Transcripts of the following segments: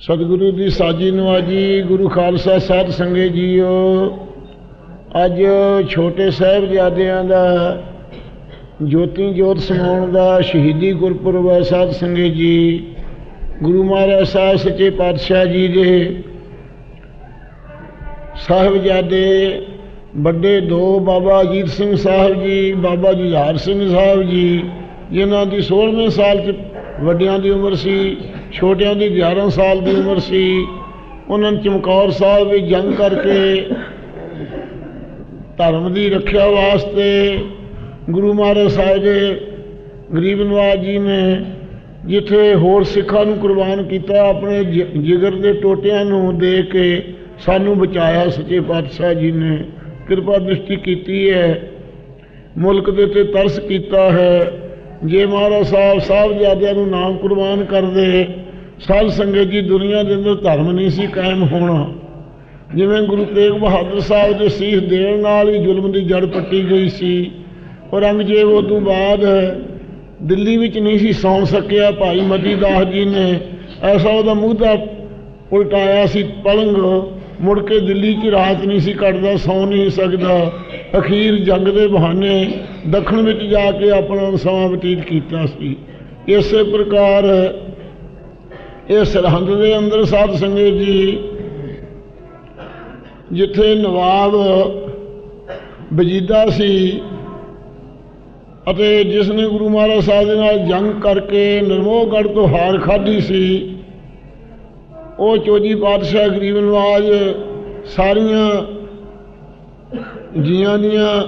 ਸਤਿਗੁਰੂ ਦੀ ਸਾਜੀ ਨਵਾਜੀ, ਗੁਰੂ ਖਾਲਸਾ ਸਾਧ ਸੰਗਤ ਜੀਓ। ਅੱਜ ਛੋਟੇ ਸਾਹਿਬਜ਼ਾਦਿਆਂ ਦਾ, ਜੋਤੀ ਜੋਤ ਸਮਾਉਣ ਦਾ ਸ਼ਹੀਦੀ ਗੁਰਪੁਰਬ ਹੈ ਸਾਧ ਸੰਗਤ ਜੀ। ਗੁਰੂ ਮਹਾਰਾਜ ਸਾਹਿਬ ਸੱਚੇ ਪਾਤਸ਼ਾਹ ਜੀ ਦੇ ਸਾਹਿਬਜ਼ਾਦੇ, ਵੱਡੇ ਦੋ ਬਾਬਾ ਅਜੀਤ ਸਿੰਘ ਸਾਹਿਬ ਜੀ, ਬਾਬਾ ਜੁਝਾਰ ਸਿੰਘ ਸਾਹਿਬ ਜੀ, ਜਿਨ੍ਹਾਂ ਦੀ 16ਵੇਂ ਸਾਲ 'ਚ ਵੱਡਿਆਂ ਦੀ ਉਮਰ ਸੀ। ਛੋਟਿਆਂ ਦੀ 11 ਸਾਲ ਦੀ ਉਮਰ ਸੀ, ਉਹਨਾਂ ਨੇ ਚਮਕੌਰ ਸਾਹਿਬ ਵੀ ਜੰਗ ਕਰਕੇ ਧਰਮ ਦੀ ਰੱਖਿਆ ਵਾਸਤੇ ਗੁਰੂ ਮਹਾਰਾਜ ਸਾਹਿਬ ਦੇ ਗਰੀਬ ਨਵਾਜ ਜੀ ਨੇ ਜਿੱਥੇ ਹੋਰ ਸਿੱਖਾਂ ਨੂੰ ਕੁਰਬਾਨ ਕੀਤਾ, ਆਪਣੇ ਜ- ਜਿਗਰ ਦੇ ਟੋਟਿਆਂ ਨੂੰ ਦੇ ਕੇ ਸਾਨੂੰ ਬਚਾਇਆ। ਸੱਚੇ ਪਾਤਸ਼ਾਹ ਜੀ ਨੇ ਕਿਰਪਾ ਦ੍ਰਿਸ਼ਟੀ ਕੀਤੀ ਹੈ। ਮੁਲਕ ਦੇ ਤੇ ਤਰਸ ਕੀਤਾ ਹੈ। ਜੇ ਮਹਾਰਾਜ ਸਾਹਿਬ ਸਾਹਿਬਜ਼ਾਦਿਆਂ ਨੂੰ ਨਾਮ ਕੁਰਬਾਨ ਕਰਦੇ, ਸਾਧ ਸੰਗਤ ਜੀ ਦੁਨੀਆ ਦੇ ਅੰਦਰ ਧਰਮ ਨਹੀਂ ਸੀ ਕਾਇਮ ਹੋਣਾ। ਜਿਵੇਂ ਗੁਰੂ ਤੇਗ ਬਹਾਦਰ ਸਾਹਿਬ ਦੇ ਸੀਸ ਦੇਣ ਨਾਲ ਹੀ ਜ਼ੁਲਮ ਦੀ ਜੜ ਪੱਟੀ ਗਈ ਸੀ ਔਰੰਗਜ਼ੇਬ ਉਹ ਤੋਂ ਬਾਅਦ ਦਿੱਲੀ ਵਿੱਚ ਨਹੀਂ ਸੀ ਸੌਂ ਸਕਿਆ। ਭਾਈ ਮਤੀ ਦਾਸ ਜੀ ਨੇ ਐਸਾ ਉਹਦਾ ਮੂੰਹ ਉਲਟਾਇਆ ਸੀ ਪਲੰਗ। ਮੁੜ ਕੇ ਦਿੱਲੀ 'ਚ ਰਾਤ ਨਹੀਂ ਸੀ ਕੱਟਦਾ ਸੌਂ ਨਹੀਂ ਸਕਦਾ। ਅਖੀਰ ਜੰਗ ਦੇ ਬਹਾਨੇ ਦੱਖਣ ਵਿੱਚ ਜਾ ਕੇ ਆਪਣਾ ਸਮਾਂ ਬਤੀਤ ਕੀਤਾ ਸੀ। ਇਸੇ ਪ੍ਰਕਾਰ ਇਹ ਸਰਹੰਦ ਦੇ ਅੰਦਰ ਸਾਧ ਸੰਗਤ ਜੀ, ਜਿੱਥੇ ਨਵਾਬ ਵਜੀਦਾ ਸੀ ਅਤੇ ਜਿਸ ਨੇ ਗੁਰੂ ਮਹਾਰਾਜ ਸਾਹਿਬ ਦੇ ਨਾਲ ਜੰਗ ਕਰਕੇ ਨਰਮੋਹਗੜ੍ਹ ਤੋਂ ਹਾਰ ਖਾਧੀ ਸੀ ਉਹ ਚੋਜੀ ਪਾਤਸ਼ਾਹ ਗਰੀਬ ਨਵਾਜ ਸਾਰੀਆਂ ਜੀਆਂ ਦੀਆਂ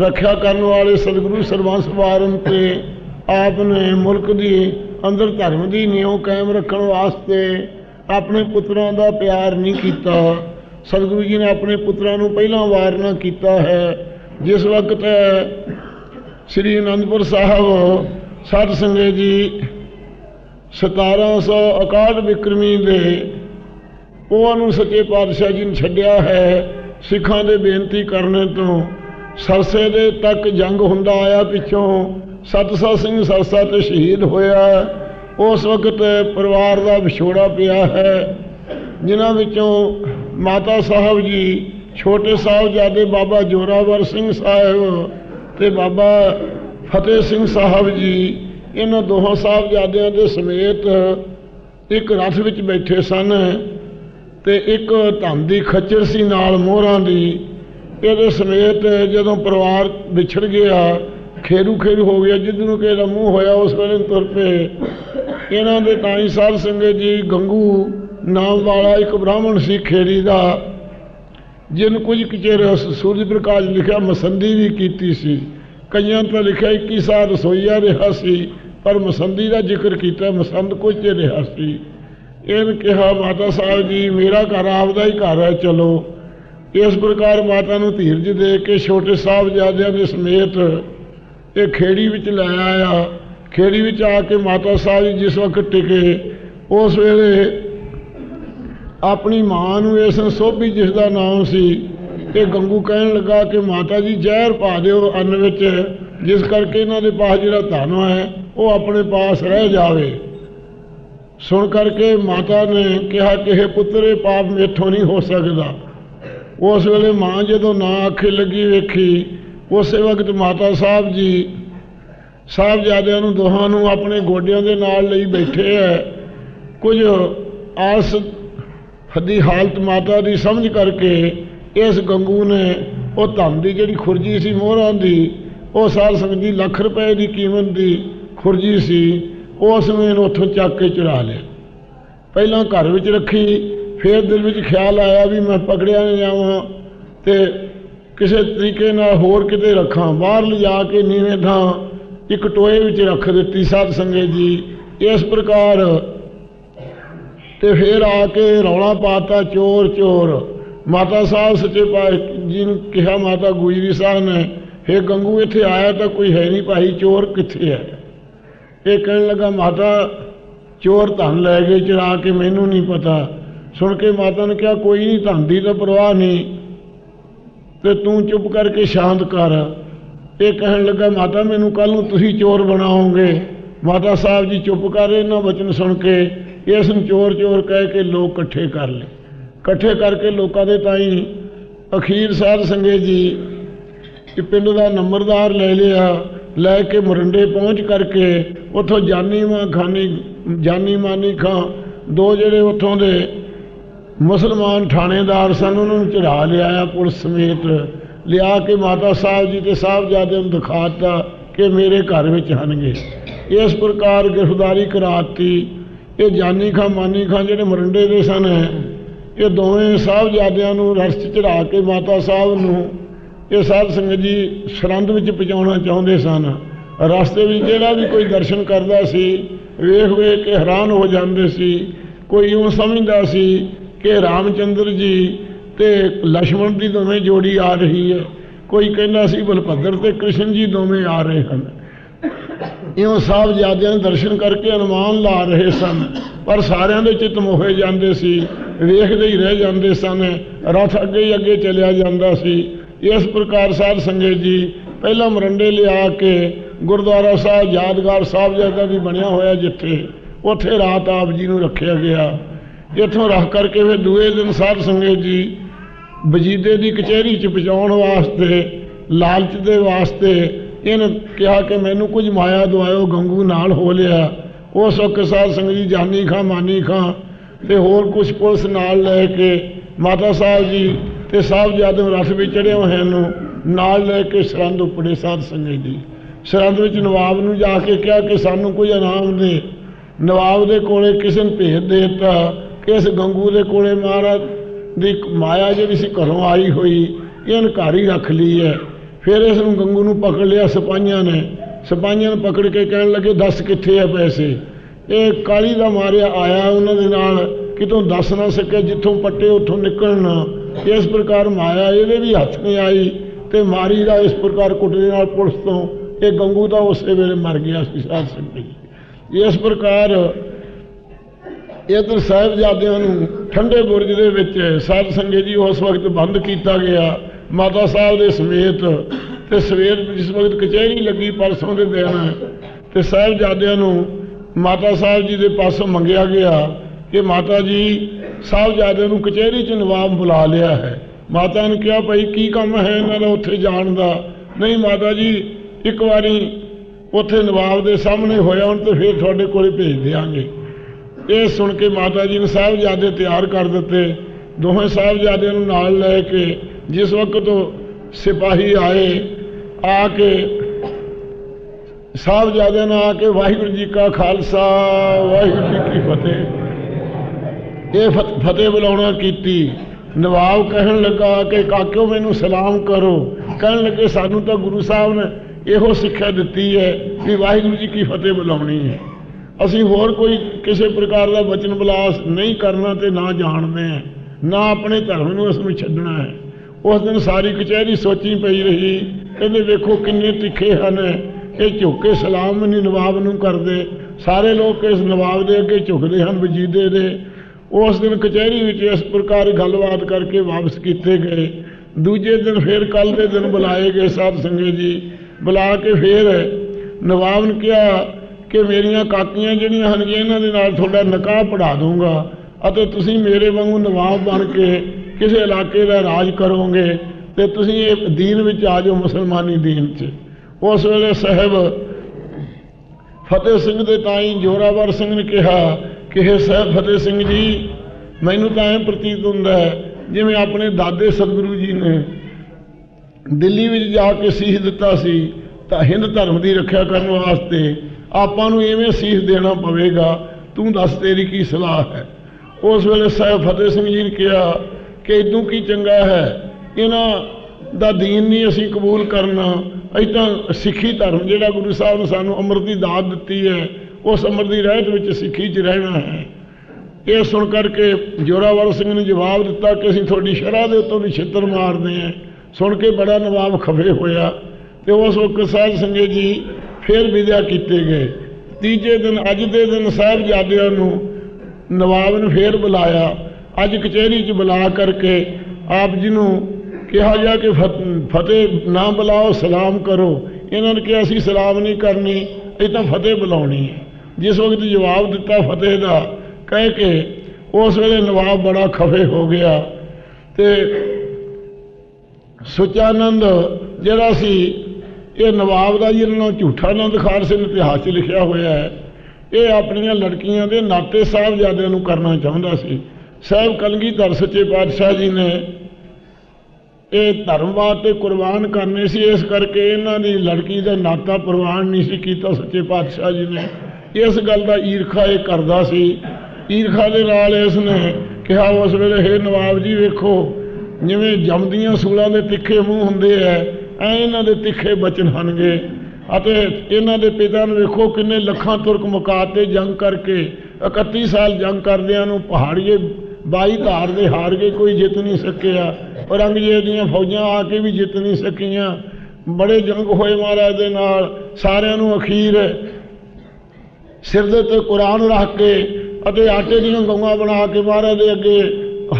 ਰੱਖਿਆ ਕਰਨ ਵਾਲੇ ਸਤਿਗੁਰੂ ਸਰਬੰਸ ਵਾਰਨ ਤੇ ਆਪ ਨੇ ਮੁਲਕ ਦੀ, ਅੰਦਰ ਧਰਮ ਦੀ ਨਿਉ ਕਾਇਮ ਰੱਖਣ ਵਾਸਤੇ ਆਪਣੇ ਪੁੱਤਰਾਂ ਦਾ ਪਿਆਰ ਨਹੀਂ ਕੀਤਾ। ਸਤਿਗੁਰੂ ਜੀ ਨੇ ਆਪਣੇ ਪੁੱਤਰਾਂ ਨੂੰ ਪਹਿਲਾਂ ਵਾਰਨਾ ਕੀਤਾ ਹੈ। ਜਿਸ ਵਕਤ ਸ੍ਰੀ ਅਨੰਦਪੁਰ ਸਾਹਿਬ ਸਾਧ ਸੰਗਤ ਜੀ 1761 ਵਿਕਰਮੀ ਦੇ ਉਹਨਾਂ ਨੂੰ ਸੱਚੇ ਪਾਤਸ਼ਾਹ ਜੀ ਨੇ ਛੱਡਿਆ ਹੈ, ਸਿੱਖਾਂ ਦੇ ਬੇਨਤੀ ਕਰਨੇ ਤੋਂ ਸਰਸੇ ਦੇ ਤੱਕ ਜੰਗ ਹੁੰਦਾ ਆਇਆ ਪਿੱਛੋਂ ਸਤਸਾ ਸਿੰਘ ਸਰਸਾ ਤੇ ਸ਼ਹੀਦ ਹੋਇਆ। ਉਸ ਵਕਤ ਪਰਿਵਾਰ ਦਾ ਵਿਛੋੜਾ ਪਿਆ ਹੈ, ਜਿਨ੍ਹਾਂ ਵਿੱਚੋਂ ਮਾਤਾ ਸਾਹਿਬ ਜੀ, ਛੋਟੇ ਸਾਹਿਬਜ਼ਾਦੇ ਬਾਬਾ ਜੋਰਾਵਰ ਸਿੰਘ ਸਾਹਿਬ ਤੇ ਬਾਬਾ ਫਤਿਹ ਸਿੰਘ ਸਾਹਿਬ ਜੀ ਇਹਨਾਂ ਦੋਹਾਂ ਸਾਹਿਬਜ਼ਾਦਿਆਂ ਦੇ ਸਮੇਤ ਇੱਕ ਰਥ ਵਿੱਚ ਬੈਠੇ ਸਨ ਤੇ ਇੱਕ ਧੰਨ ਦੀ ਖੱਚਰ ਸੀ ਨਾਲ ਮੋਹਰਾਂ ਦੀ। ਇਹਦੇ ਸਮੇਤ ਜਦੋਂ ਪਰਿਵਾਰ ਵਿਛੜ ਗਿਆ, ਖੇਰੂ ਖੇਰੂ ਹੋ ਗਿਆ ਜਿੱਦ ਨੂੰ ਕਿਹਦਾ ਮੂੰਹ ਹੋਇਆ, ਉਸ ਵੇਲੇ ਤੁਰ ਪਏ। ਇਹਨਾਂ ਦੇ ਤਾਂ ਸਾਹਿਬ ਸਾਧ ਸੰਗਤ ਜੀ ਗੰਗੂ ਨਾਮ ਵਾਲਾ ਇੱਕ ਬ੍ਰਾਹਮਣ ਸੀ ਖੇਰੀ ਦਾ ਜਿਹਨੂੰ ਕੁਝ ਕਿਚੇਰ ਸੂਰਜ ਪ੍ਰਕਾਸ਼ ਲਿਖਿਆ ਮਸੰਦੀ ਵੀ ਕੀਤੀ ਸੀ। ਕਈਆਂ ਤਾਂ ਲਿਖਿਆ 21 ਸਾਲ ਰਸੋਈਆ ਰਿਹਾ ਸੀ, ਪਰ ਮਸੰਦੀ ਦਾ ਜ਼ਿਕਰ ਕੀਤਾ, ਮਸੰਦ ਕੁਝ ਰਿਹਾ ਸੀ। ਇਹਨ ਕਿਹਾ, ਮਾਤਾ ਸਾਹਿਬ ਜੀ, ਮੇਰਾ ਘਰ ਆਪਦਾ ਹੀ ਘਰ ਹੈ, ਚਲੋ। ਇਸ ਪ੍ਰਕਾਰ ਮਾਤਾ ਨੂੰ ਧੀਰਜ ਦੇ ਕੇ ਛੋਟੇ ਸਾਹਿਬਜ਼ਾਦਿਆਂ ਦੇ ਸਮੇਤ ਇਹ ਖੇੜੀ ਵਿੱਚ ਲੈ ਆਇਆ। ਖੇੜੀ ਵਿੱਚ ਆ ਕੇ ਮਾਤਾ ਸਾਹਿਬ ਜੀ ਜਿਸ ਵਕਤ ਟਿਕੇ, ਉਸ ਵੇਲੇ ਆਪਣੀ ਮਾਂ ਨੂੰ ਇਸ ਸੋਭੀ ਜਿਸ ਦਾ ਨਾਮ ਸੀ ਇਹ ਗੰਗੂ ਕਹਿਣ ਲੱਗਾ ਕਿ ਮਾਤਾ ਜੀ ਜ਼ਹਿਰ ਪਾ ਦਿਓ ਅੰਨ ਵਿੱਚ, ਜਿਸ ਕਰਕੇ ਇਹਨਾਂ ਦੇ ਪਾਸ ਜਿਹੜਾ ਧਨ ਹੈ, ਉਹ ਆਪਣੇ ਪਾਸ ਰਹਿ ਜਾਵੇ। ਸੁਣ ਕਰਕੇ ਮਾਤਾ ਨੇ ਕਿਹਾ ਕਿ ਇਹ ਪੁੱਤਰੇ ਪਾਪ ਮੇਥੋਂ ਨਹੀਂ ਹੋ ਸਕਦਾ। ਉਸ ਵੇਲੇ ਮਾਂ ਜਦੋਂ ਨਾ ਅੱਖੇ ਲੱਗੀ ਵੇਖੀ, ਉਸੇ ਵਕਤ ਮਾਤਾ ਸਾਹਿਬ ਜੀ, ਸਾਹਿਬਜ਼ਾਦਿਆਂ ਨੂੰ ਦੋਹਾਂ ਨੂੰ ਆਪਣੇ ਗੋਡਿਆਂ ਦੇ ਨਾਲ ਲਈ ਬੈਠੇ ਹੈ। ਕੁਝ ਆਸ ਦੀ ਹਾਲਤ ਮਾਤਾ ਦੀ ਸਮਝ ਕਰਕੇ ਇਸ ਗੰਗੂ ਨੇ ਉਹ ਧਨ ਦੀ ਜਿਹੜੀ ਖੁਰਜੀ ਸੀ ਮੋਹਰਾਂ ਦੀ, ਉਹ ਸਾਧ ਸੰਗਤ ਦੀ ਲੱਖ ਰੁਪਏ ਦੀ ਕੀਮਤ ਦੀ ਖੁਰਜੀ ਸੀ ਉਸ ਨੂੰ ਇਹਨੂੰ ਉੱਥੋਂ ਚੱਕ ਕੇ ਚੁਰਾ ਲਿਆ। ਪਹਿਲਾਂ ਘਰ ਵਿੱਚ ਰੱਖੀ, ਫਿਰ ਦਿਲ ਵਿੱਚ ਖਿਆਲ ਆਇਆ ਵੀ ਮੈਂ ਪਕੜਿਆ ਨਾ ਜਾਵਾਂ ਤੇ ਕਿਸੇ ਤਰੀਕੇ ਨਾਲ ਹੋਰ ਕਿਤੇ ਰੱਖਾਂ। ਬਾਹਰ ਲਿਜਾ ਕੇ ਨੀਵੇਂ ਥਾਂ ਇੱਕ ਟੋਏ ਵਿੱਚ ਰੱਖ ਦਿੱਤੀ ਸਾਧ ਸੰਗਤ ਜੀ। ਇਸ ਪ੍ਰਕਾਰ ਤੇ ਫਿਰ ਆ ਕੇ ਰੌਲਾ ਪਾਤਾ ਚੋਰ ਚੋਰ ਮਾਤਾ ਸਾਹਿਬ ਸੱਚੇ ਪਾਤਸ਼ਾਹ ਜੀ ਨੂੰ ਕਿਹਾ, ਮਾਤਾ ਗੁਜਰੀ ਸਾਹਿਬ ਨੇ ਹੇ। ਗੰਗੂ, ਇੱਥੇ ਆਇਆ ਤਾਂ ਕੋਈ ਹੈ ਨਹੀਂ ਭਾਈ, ਚੋਰ ਕਿੱਥੇ ਹੈ? ਇਹ ਕਹਿਣ ਲੱਗਾ, ਮਾਤਾ, ਚੋਰ ਧਨ ਲੈ ਗਏ ਚਰਾ ਕੇ ਮੈਨੂੰ ਨਹੀਂ ਪਤਾ। ਸੁਣ ਕੇ ਮਾਤਾ ਨੇ ਕਿਹਾ, ਕੋਈ ਨਹੀਂ, ਧਨ ਦੀ ਤਾਂ ਪਰਵਾਹ ਨਹੀਂ। ਤੇ ਤੂੰ ਚੁੱਪ ਕਰਕੇ ਸ਼ਾਂਤ ਕਰ। ਇਹ ਕਹਿਣ ਲੱਗਾ, ਮਾਤਾ, ਮੈਨੂੰ ਕੱਲ ਨੂੰ ਤੁਸੀਂ ਚੋਰ ਬਣਾਓਗੇ। ਮਾਤਾ ਸਾਹਿਬ ਜੀ ਚੁੱਪ ਕਰ ਇਹਨਾਂ ਵਚਨ ਸੁਣ ਕੇ ਇਸ ਨੂੰ ਚੋਰ ਚੋਰ ਕਹਿ ਕੇ ਲੋਕ ਇਕੱਠੇ ਕਰ ਲਏ। ਇਕੱਠੇ ਕਰਕੇ ਲੋਕਾਂ ਦੇ ਤਾਈਂ ਅਖੀਰ ਸਾਹਿਬ ਸੰਗਤ ਜੀ ਕਿ ਪਿੰਡ ਦਾ ਨੰਬਰਦਾਰ ਲੈ ਲਿਆ, ਲੈ ਕੇ ਮਰਿੰਡੇ ਪਹੁੰਚ ਕਰਕੇ ਉੱਥੋਂ ਜਾਨੀ ਮਾਂ ਖਾਨੀ, ਜਾਨੀ ਮਾਨੀ ਖਾਂ, ਦੋ ਜਿਹੜੇ ਉੱਥੋਂ ਦੇ ਮੁਸਲਮਾਨ ਥਾਣੇਦਾਰ ਸਨ, ਉਹਨਾਂ ਨੂੰ ਚੜਾ ਲਿਆਇਆ ਪੁਲਿਸ ਸਮੇਤ, ਲਿਆ ਕੇ ਮਾਤਾ ਸਾਹਿਬ ਜੀ ਤੇ ਸਾਹਿਬਜ਼ਾਦੇ ਨੂੰ ਦਿਖਾਤਾ ਕਿ ਮੇਰੇ ਘਰ ਵਿੱਚ ਹਨਗੇ ਇਸ ਪ੍ਰਕਾਰ ਗ੍ਰਿਫਤਾਰੀ ਕਰਾਤੀ। ਇਹ ਜਾਨੀ ਖਾਂ, ਮਾਨੀ ਖਾਂ ਜਿਹੜੇ ਮਰਿੰਡੇ ਦੇ ਸਨ ਇਹ ਦੋਵੇਂ ਸਾਹਿਬਜ਼ਾਦਿਆਂ ਨੂੰ ਰਸਤ ਚੜਾ ਕੇ ਮਾਤਾ ਸਾਹਿਬ ਨੂੰ ਇਹ ਸਾਧ ਸੰਗਤ ਜੀ ਸਰੰਦ ਵਿੱਚ ਪਹੁੰਚਾਉਣਾ ਚਾਹੁੰਦੇ ਸਨ। ਰਸਤੇ ਵਿੱਚ ਜਿਹੜਾ ਵੀ ਕੋਈ ਦਰਸ਼ਨ ਕਰਦਾ ਸੀ, ਵੇਖ ਵੇਖ ਕੇ ਹੈਰਾਨ ਹੋ ਜਾਂਦੇ ਸੀ। ਕੋਈ ਉਹ ਸਮਝਦਾ ਸੀ ਕਿ ਰਾਮਚੰਦਰ ਜੀ ਤੇ ਲక్ష్మణ ਦੀ ਦੋਵੇਂ ਜੋੜੀ ਆ ਰਹੀ ਹੈ। ਕੋਈ ਕਹਿੰਦਾ ਸੀ ਬਲਭਦਰ ਤੇ ਕ੍ਰਿਸ਼ਨ ਜੀ ਦੋਵੇਂ ਆ ਰਹੇ ਹਨ। ਇਉਂ ਸਾਹਿਬਜ਼ਾਦਿਆਂ ਦੇ ਦਰਸ਼ਨ ਕਰਕੇ ਅਨੁਮਾਨ ਲਾ ਰਹੇ ਸਨ। ਪਰ ਸਾਰਿਆਂ ਦੇ ਚਿੱਤ ਮੋਹੇ ਜਾਂਦੇ ਸੀ, ਵੇਖਦੇ ਹੀ ਰਹਿ ਜਾਂਦੇ ਸਨ, ਰਥ ਅੱਗੇ ਹੀ ਅੱਗੇ ਚਲਿਆ ਜਾਂਦਾ ਸੀ। ਇਸ ਪ੍ਰਕਾਰ ਸਾਧ ਸੰਗਤ ਜੀ, ਪਹਿਲਾਂ ਮਰੰਡੇ ਲਿਆ ਕੇ ਗੁਰਦੁਆਰਾ ਸਾਹਿਬ, ਯਾਦਗਾਰ ਸਾਹਿਬਜ਼ਾਦਾ ਵੀ ਬਣਿਆ ਹੋਇਆ ਜਿੱਥੇ, ਉੱਥੇ ਰਾਤ ਆਪ ਜੀ ਨੂੰ ਰੱਖਿਆ ਗਿਆ। ਇੱਥੋਂ ਰੱਖ ਕਰਕੇ ਫਿਰ ਦੂਏ ਦਿਨ ਸਾਧ ਸੰਗਤ ਜੀ, ਵਜੀਦੇ ਦੀ ਕਚਹਿਰੀ 'ਚ ਪਹੁੰਚਾਉਣ ਵਾਸਤੇ, ਲਾਲਚ ਦੇ ਵਾਸਤੇ ਇਹਨੇ ਕਿਹਾ ਕਿ ਮੈਨੂੰ ਕੁਝ ਮਾਇਆ ਦਵਾਇਓ, ਗੰਗੂ ਨਾਲ ਹੋ ਲਿਆ। ਉਹ ਸੁੱਖ ਸਾਧ ਸੰਗਤ ਜੀ, ਜਾਨੀ ਖਾਂ, ਮਾਨੀ ਖਾਂ ਤੇ ਹੋਰ ਕੁਝ ਪੁਲਿਸ ਨਾਲ ਲੈ ਕੇ ਮਾਤਾ ਸਾਹਿਬ ਜੀ ਤੇ ਸਾਹਿਬਜ਼ਾਦੇ ਨੂੰ ਰਥ ਵਿੱਚ ਚੜ੍ਹੇ ਹੋਏ ਨੂੰ, ਨਾਲ ਲੈ ਕੇ ਸਰੰਦ ਉਪੜੇ ਸਾਧ ਸੰਗਤ ਜੀ। ਸਰੰਦ ਵਿੱਚ ਨਵਾਬ ਨੂੰ ਜਾ ਕੇ ਕਿਹਾ ਕਿ ਸਾਨੂੰ ਕੋਈ ਇਨਾਮ ਦੇ। ਨਵਾਬ ਦੇ ਕੋਲੇ ਕਿਸੇ ਨੇ ਭੇਜ ਦੇ ਦਿੱਤਾ। ਕਿ ਇਸ ਗੰਗੂ ਦੇ ਕੋਲੇ ਮਹਾਰਾਜ ਦੀ ਮਾਇਆ ਜਿਹੜੀ ਸੀ ਘਰੋਂ ਆਈ ਹੋਈ, ਇਹਨ ਘਰ ਹੀ ਰੱਖ ਲਈ ਹੈ। ਫਿਰ ਇਸ ਨੂੰ ਗੰਗੂ ਨੂੰ ਪਕੜ ਲਿਆ, ਸਿਪਾਹੀਆਂ ਨੇ। ਸਿਪਾਹੀਆਂ ਨੂੰ ਪਕੜ ਕੇ ਕਹਿਣ ਲੱਗੇ, ਦੱਸ ਕਿੱਥੇ ਆ ਪੈਸੇ? ਇਹ ਕਾਲੀ ਦਾ ਮਾਰਿਆ ਆਇਆ ਉਹਨਾਂ ਦੇ ਨਾਲ, ਕਿਤੋਂ ਦੱਸ ਨਾ ਸਕਿਆ ਜਿੱਥੋਂ ਪੱਟੇ ਉੱਥੋਂ ਨਿਕਲਣਾ ਇਸ ਪ੍ਰਕਾਰ ਮਾਇਆ ਇਹਦੇ ਵੀ ਹੱਥ ਨਹੀਂ ਆਈ ਤੇ ਮਾਰੀ ਦਾ ਇਸ ਪ੍ਰਕਾਰ ਕੁੱਟਦੇ ਨਾਲ ਪੁਲਿਸ ਤੋਂ। ਇਹ ਗੰਗੂ ਦਾ ਉਸੇ ਵੇਲੇ ਮਰ ਗਿਆ ਸੀ, ਸਾਧ ਸੰਗਤ ਜੀ। ਇਸ ਪ੍ਰਕਾਰ ਇਧਰ ਸਾਹਿਬਜ਼ਾਦਿਆਂ ਨੂੰ ਠੰਡੇ ਬੁਰਜ ਦੇ ਵਿੱਚ ਸਾਧ ਸੰਗਤ ਜੀ ਉਸ ਵਕਤ ਬੰਦ ਕੀਤਾ ਗਿਆ। ਮਾਤਾ ਸਾਹਿਬ ਦੇ ਸਮੇਤ ਤੇ ਸਵੇਰ ਜਿਸ ਵਕਤ ਕਚਹਿਰੀ ਲੱਗੀ ਪਰਸੋਂ ਦੇ ਦਿਨ ਤੇ ਸਾਹਿਬਜ਼ਾਦਿਆਂ ਨੂੰ ਮਾਤਾ ਸਾਹਿਬ ਜੀ ਦੇ ਪਾਸੋਂ ਮੰਗਿਆ ਗਿਆ ਕਿ ਮਾਤਾ ਜੀ, ਸਾਹਿਬਜ਼ਾਦਿਆਂ ਨੂੰ ਕਚਹਿਰੀ 'ਚ ਨਵਾਬ ਬੁਲਾ ਲਿਆ ਹੈ। ਮਾਤਾ ਨੇ ਕਿਹਾ, ਭਾਈ, ਕੀ ਕੰਮ ਹੈ ਇਹਨਾਂ ਦਾ ਉੱਥੇ ਜਾਣ ਦਾ? ਨਹੀਂ ਮਾਤਾ ਜੀ, ਇੱਕ ਵਾਰੀ ਉੱਥੇ ਨਵਾਬ ਦੇ ਸਾਹਮਣੇ ਹੋਇਆ ਹੁਣ ਤੇ ਫਿਰ ਤੁਹਾਡੇ ਕੋਲੇ ਭੇਜ ਦਿਆਂਗੇ। ਇਹ ਸੁਣ ਕੇ ਮਾਤਾ ਜੀ ਨੇ ਸਾਹਿਬਜ਼ਾਦੇ ਤਿਆਰ ਕਰ ਦਿੱਤੇ। ਦੋਹੇ ਸਾਹਿਬਜ਼ਾਦਿਆਂ ਨੂੰ ਨਾਲ ਲੈ ਕੇ ਜਿਸ ਵਕਤ ਉਹ ਸਿਪਾਹੀ ਆਏ, ਆ ਕੇ ਸਾਹਿਬਜ਼ਾਦਿਆਂ ਨੇ ਆ ਕੇ ਵਾਹਿਗੁਰੂ ਜੀ ਕਾ ਖਾਲਸਾ, ਵਾਹਿਗੁਰੂ ਜੀ ਕੀ ਫਤਿਹ। ਇਹ ਫਤ- ਫਤਿਹ ਬੁਲਾਉਣਾ ਕੀਤੀ। ਨਵਾਬ ਕਹਿਣ ਲੱਗਾ ਕਿ ਕਾਕਿਓ ਮੈਨੂੰ ਸਲਾਮ ਕਰੋ। ਕਹਿਣ ਲੱਗੇ, ਸਾਨੂੰ ਤਾਂ ਗੁਰੂ ਸਾਹਿਬ ਨੇ ਇਹੋ ਸਿੱਖਿਆ ਦਿੱਤੀ ਹੈ ਕਿ ਵਾਹਿਗੁਰੂ ਜੀ ਕੀ ਫਤਿਹ ਬੁਲਾਉਣੀ ਹੈ। ਅਸੀਂ ਹੋਰ ਕੋਈ ਕਿਸੇ ਪ੍ਰਕਾਰ ਦਾ ਵਚਨ ਬਲਾਸ ਨਹੀਂ ਕਰਨਾ ਤੇ ਨਾ ਜਾਣਦੇ ਹਾਂ, ਨਾ ਆਪਣੇ ਧਰਮ ਨੂੰ ਇਸ ਨੂੰ ਛੱਡਣਾ ਹੈ। ਉਸ ਦਿਨ ਸਾਰੀ ਕਚਹਿਰੀ ਸੋਚੀ ਪਈ ਰਹੀ। ਕਹਿੰਦੇ, ਵੇਖੋ ਕਿੰਨੇ ਤਿੱਖੇ ਹਨ। ਇਹ ਝੁੱਕ ਕੇ ਸਲਾਮ ਨਹੀਂ ਨਵਾਬ ਨੂੰ ਕਰਦੇ। ਸਾਰੇ ਲੋਕ ਇਸ ਨਵਾਬ ਦੇ ਅੱਗੇ ਝੁਕਦੇ ਹਨ, ਵਜੀਦੇ ਦੇ। ਉਸ ਦਿਨ ਕਚਹਿਰੀ ਵਿੱਚ ਇਸ ਪ੍ਰਕਾਰ ਗੱਲਬਾਤ ਕਰਕੇ ਵਾਪਸ ਕੀਤੇ ਗਏ। ਦੂਜੇ ਦਿਨ ਫਿਰ ਕੱਲ ਦੇ ਦਿਨ ਬੁਲਾਏ ਗਏ ਸਾਧ ਸੰਗਤ ਜੀ। ਬੁਲਾ ਕੇ ਫਿਰ ਨਵਾਬ ਨੇ ਕਿਹਾ ਕਿ ਮੇਰੀਆਂ ਕਾਕੀਆਂ ਜਿਹੜੀਆਂ ਹਨ, ਇਹਨਾਂ ਦੇ ਨਾਲ ਤੁਹਾਡਾ ਨਿਕਾਹ ਪੜਾ ਦੂੰਗਾ ਅਤੇ ਤੁਸੀਂ ਮੇਰੇ ਵਾਂਗੂ ਨਵਾਬ ਬਣ ਕੇ ਕਿਸੇ ਇਲਾਕੇ ਦਾ ਰਾਜ ਕਰੋਗੇ ਤੇ ਤੁਸੀਂ ਇਹ ਦੀਨ ਵਿੱਚ ਆ ਜਾਓ ਮੁਸਲਮਾਨੀ ਦੀਨ 'ਚ। ਉਸ ਵੇਲੇ ਸਾਹਿਬ ਫਤਿਹ ਸਿੰਘ ਦੇ ਤਾਈ ਜੋਰਾਵਰ ਸਿੰਘ ਨੇ ਕਿਹਾ ਕਿ ਇਹ ਸਾਹਿਬ ਫਤਿਹ ਸਿੰਘ ਜੀ, ਮੈਨੂੰ ਤਾਂ ਐਂ ਪ੍ਰਤੀਤ ਹੁੰਦਾ ਹੈ ਜਿਵੇਂ ਆਪਣੇ ਦਾਦੇ ਸਤਿਗੁਰੂ ਜੀ ਨੇ ਦਿੱਲੀ ਵਿੱਚ ਜਾ ਕੇ ਸੀਸ ਦਿੱਤਾ ਸੀ, ਤਾਂ ਹਿੰਦ ਧਰਮ ਦੀ ਰੱਖਿਆ ਕਰਨ ਵਾਸਤੇ ਆਪਾਂ ਨੂੰ ਐਵੇਂ ਸੀਸ ਦੇਣਾ ਪਵੇਗਾ, ਤੂੰ ਦੱਸ ਤੇਰੀ ਕੀ ਸਲਾਹ ਹੈ। ਉਸ ਵੇਲੇ ਸਾਹਿਬ ਫਤਿਹ ਸਿੰਘ ਜੀ ਨੇ ਕਿਹਾ ਕਿ ਇਦੋਂ ਕੀ ਚੰਗਾ ਹੈ? ਇਹਨਾਂ ਦਾ ਦੀਨ ਨਹੀਂ ਅਸੀਂ ਕਬੂਲ ਕਰਨਾ। ਅਸੀਂ ਤਾਂ ਸਿੱਖੀ ਧਰਮ ਜਿਹੜਾ ਗੁਰੂ ਸਾਹਿਬ ਨੇ ਸਾਨੂੰ ਅੰਮ੍ਰਿਤ ਦੀ ਦਾਤ ਦਿੱਤੀ ਹੈ, ਉਸ ਅੰਮ੍ਰਿਤ ਦੀ ਰਹਿਤ ਵਿੱਚ ਸਿੱਖੀ 'ਚ ਰਹਿਣਾ ਹੈ। ਇਹ ਸੁਣ ਕਰਕੇ ਜੋਰਾਵਰ ਸਿੰਘ ਨੇ ਜਵਾਬ ਦਿੱਤਾ ਕਿ ਅਸੀਂ ਤੁਹਾਡੀ ਸ਼ਰ੍ਹਾ ਦੇ ਉੱਤੋਂ ਵੀ ਛਿੱਤਰ ਮਾਰਦੇ ਹਾਂ। ਸੁਣ ਕੇ ਬੜਾ ਨਵਾਬ ਖਫੇ ਹੋਇਆ ਤੇ ਉਸ ਵਕਤ ਸਾਹਿਬ ਸੰਗਤ ਜੀ ਫਿਰ ਵਿਦਿਆ ਕੀਤੇ ਗਏ। ਤੀਜੇ ਦਿਨ, ਅੱਜ ਦੇ ਦਿਨ ਸਾਹਿਬਜ਼ਾਦਿਆਂ ਨੂੰ ਨਵਾਬ ਨੇ ਫੇਰ ਬੁਲਾਇਆ। ਅੱਜ ਕਚਹਿਰੀ 'ਚ ਬੁਲਾ ਕਰਕੇ ਆਪ ਜੀ ਨੂੰ ਕਿਹਾ ਗਿਆ ਕਿ ਫਤ- ਫਤਿਹ ਨਾ ਬੁਲਾਓ, ਸਲਾਮ ਕਰੋ। ਇਹਨਾਂ ਨੇ ਕਿਹਾ, ਅਸੀਂ ਸਲਾਮ ਨਹੀਂ ਕਰਨੀ ਇਹ ਤਾਂ ਫਤਿਹ ਬੁਲਾਉਣੀ ਹੈ। ਜਿਸ ਵਕਤ ਜਵਾਬ ਦਿੱਤਾ ਫਤਿਹ ਦਾ, ਕਹਿ ਕੇ ਉਸ ਵੇਲੇ ਨਵਾਬ ਬੜਾ ਖਫੇ ਹੋ ਗਿਆ ਤੇ ਸੁਚਾਨੰਦ ਜਿਹੜਾ ਸੀ, ਇਹ ਨਵਾਬ ਦਾ ਜਿਹਨਾਂ ਨੂੰ ਝੂਠਾ ਆਨੰਦ ਖਾਲਸੇ ਨੇ ਇਤਿਹਾਸ 'ਚ ਲਿਖਿਆ ਹੋਇਆ ਹੈ। ਇਹ ਆਪਣੀਆਂ ਲੜਕੀਆਂ ਦੇ ਨਾਤੇ ਸਾਹਿਬਜ਼ਾਦਿਆਂ ਨੂੰ ਕਰਨਾ ਚਾਹੁੰਦਾ ਸੀ। ਸਾਹਿਬ ਕਲਗੀਧਰ ਸੱਚੇ ਪਾਤਸ਼ਾਹ ਜੀ ਨੇ ਇਹ ਧਰਮ ਵਾਸਤੇ ਕੁਰਬਾਨ ਕਰਨੇ ਸੀ, ਇਸ ਕਰਕੇ ਇਹਨਾਂ ਦੀ ਲੜਕੀ ਦਾ ਨਾਤਾ ਪ੍ਰਵਾਨ ਨਹੀਂ ਸੀ ਕੀਤਾ ਸੱਚੇ ਪਾਤਸ਼ਾਹ ਜੀ ਨੇ। ਇਸ ਗੱਲ ਦਾ ਈਰਖਾ ਇਹ ਕਰਦਾ ਸੀ। ਈਰਖਾ ਦੇ ਨਾਲ ਇਸ ਨੇ ਕਿਹਾ ਉਸ ਵੇਲੇ, ਹੈ ਨਵਾਬ ਜੀ, ਵੇਖੋ, ਜਿਵੇਂ ਜੰਮਦੀਆਂ ਸੂਲਾਂ ਦੇ ਤਿੱਖੇ ਮੂੰਹ ਹੁੰਦੇ ਐ ਐ ਇਹਨਾਂ ਦੇ ਤਿੱਖੇ ਬਚਨ ਹਨਗੇ ਅਤੇ ਇਹਨਾਂ ਦੇ ਪਿਤਾ ਨੂੰ ਵੇਖੋ ਕਿੰਨੇ ਲੱਖਾਂ ਤੁਰਕ ਮੁਕਾਤੇ ਜੰਗ ਕਰਕੇ 31 ਸਾਲ ਜੰਗ ਕਰਦਿਆਂ ਨੂੰ ਪਹਾੜੀਏ ਬਾਈ ਧਾਰ ਦੇ ਹਾਰ ਕੇ ਕੋਈ ਜਿੱਤ ਨਹੀਂ ਸਕਿਆ। ਔਰੰਗਜ਼ੇਬ ਦੀਆਂ ਫੌਜਾਂ ਆ ਕੇ ਵੀ ਜਿੱਤ ਨਹੀਂ ਸਕੀਆਂ। ਬੜੇ ਜੰਗ ਹੋਏ ਮਹਾਰਾਜ ਦੇ ਨਾਲ। ਸਾਰਿਆਂ ਨੂੰ ਅਖੀਰ ਸਿਰ ਦੇ ਉੱਤੇ ਕੁਰਾਨ ਰੱਖ ਕੇ ਅਤੇ ਆਟੇ ਦੀਆਂ ਗਊਆਂ ਬਣਾ ਕੇ ਮਹਾਰਾਜ ਦੇ ਅੱਗੇ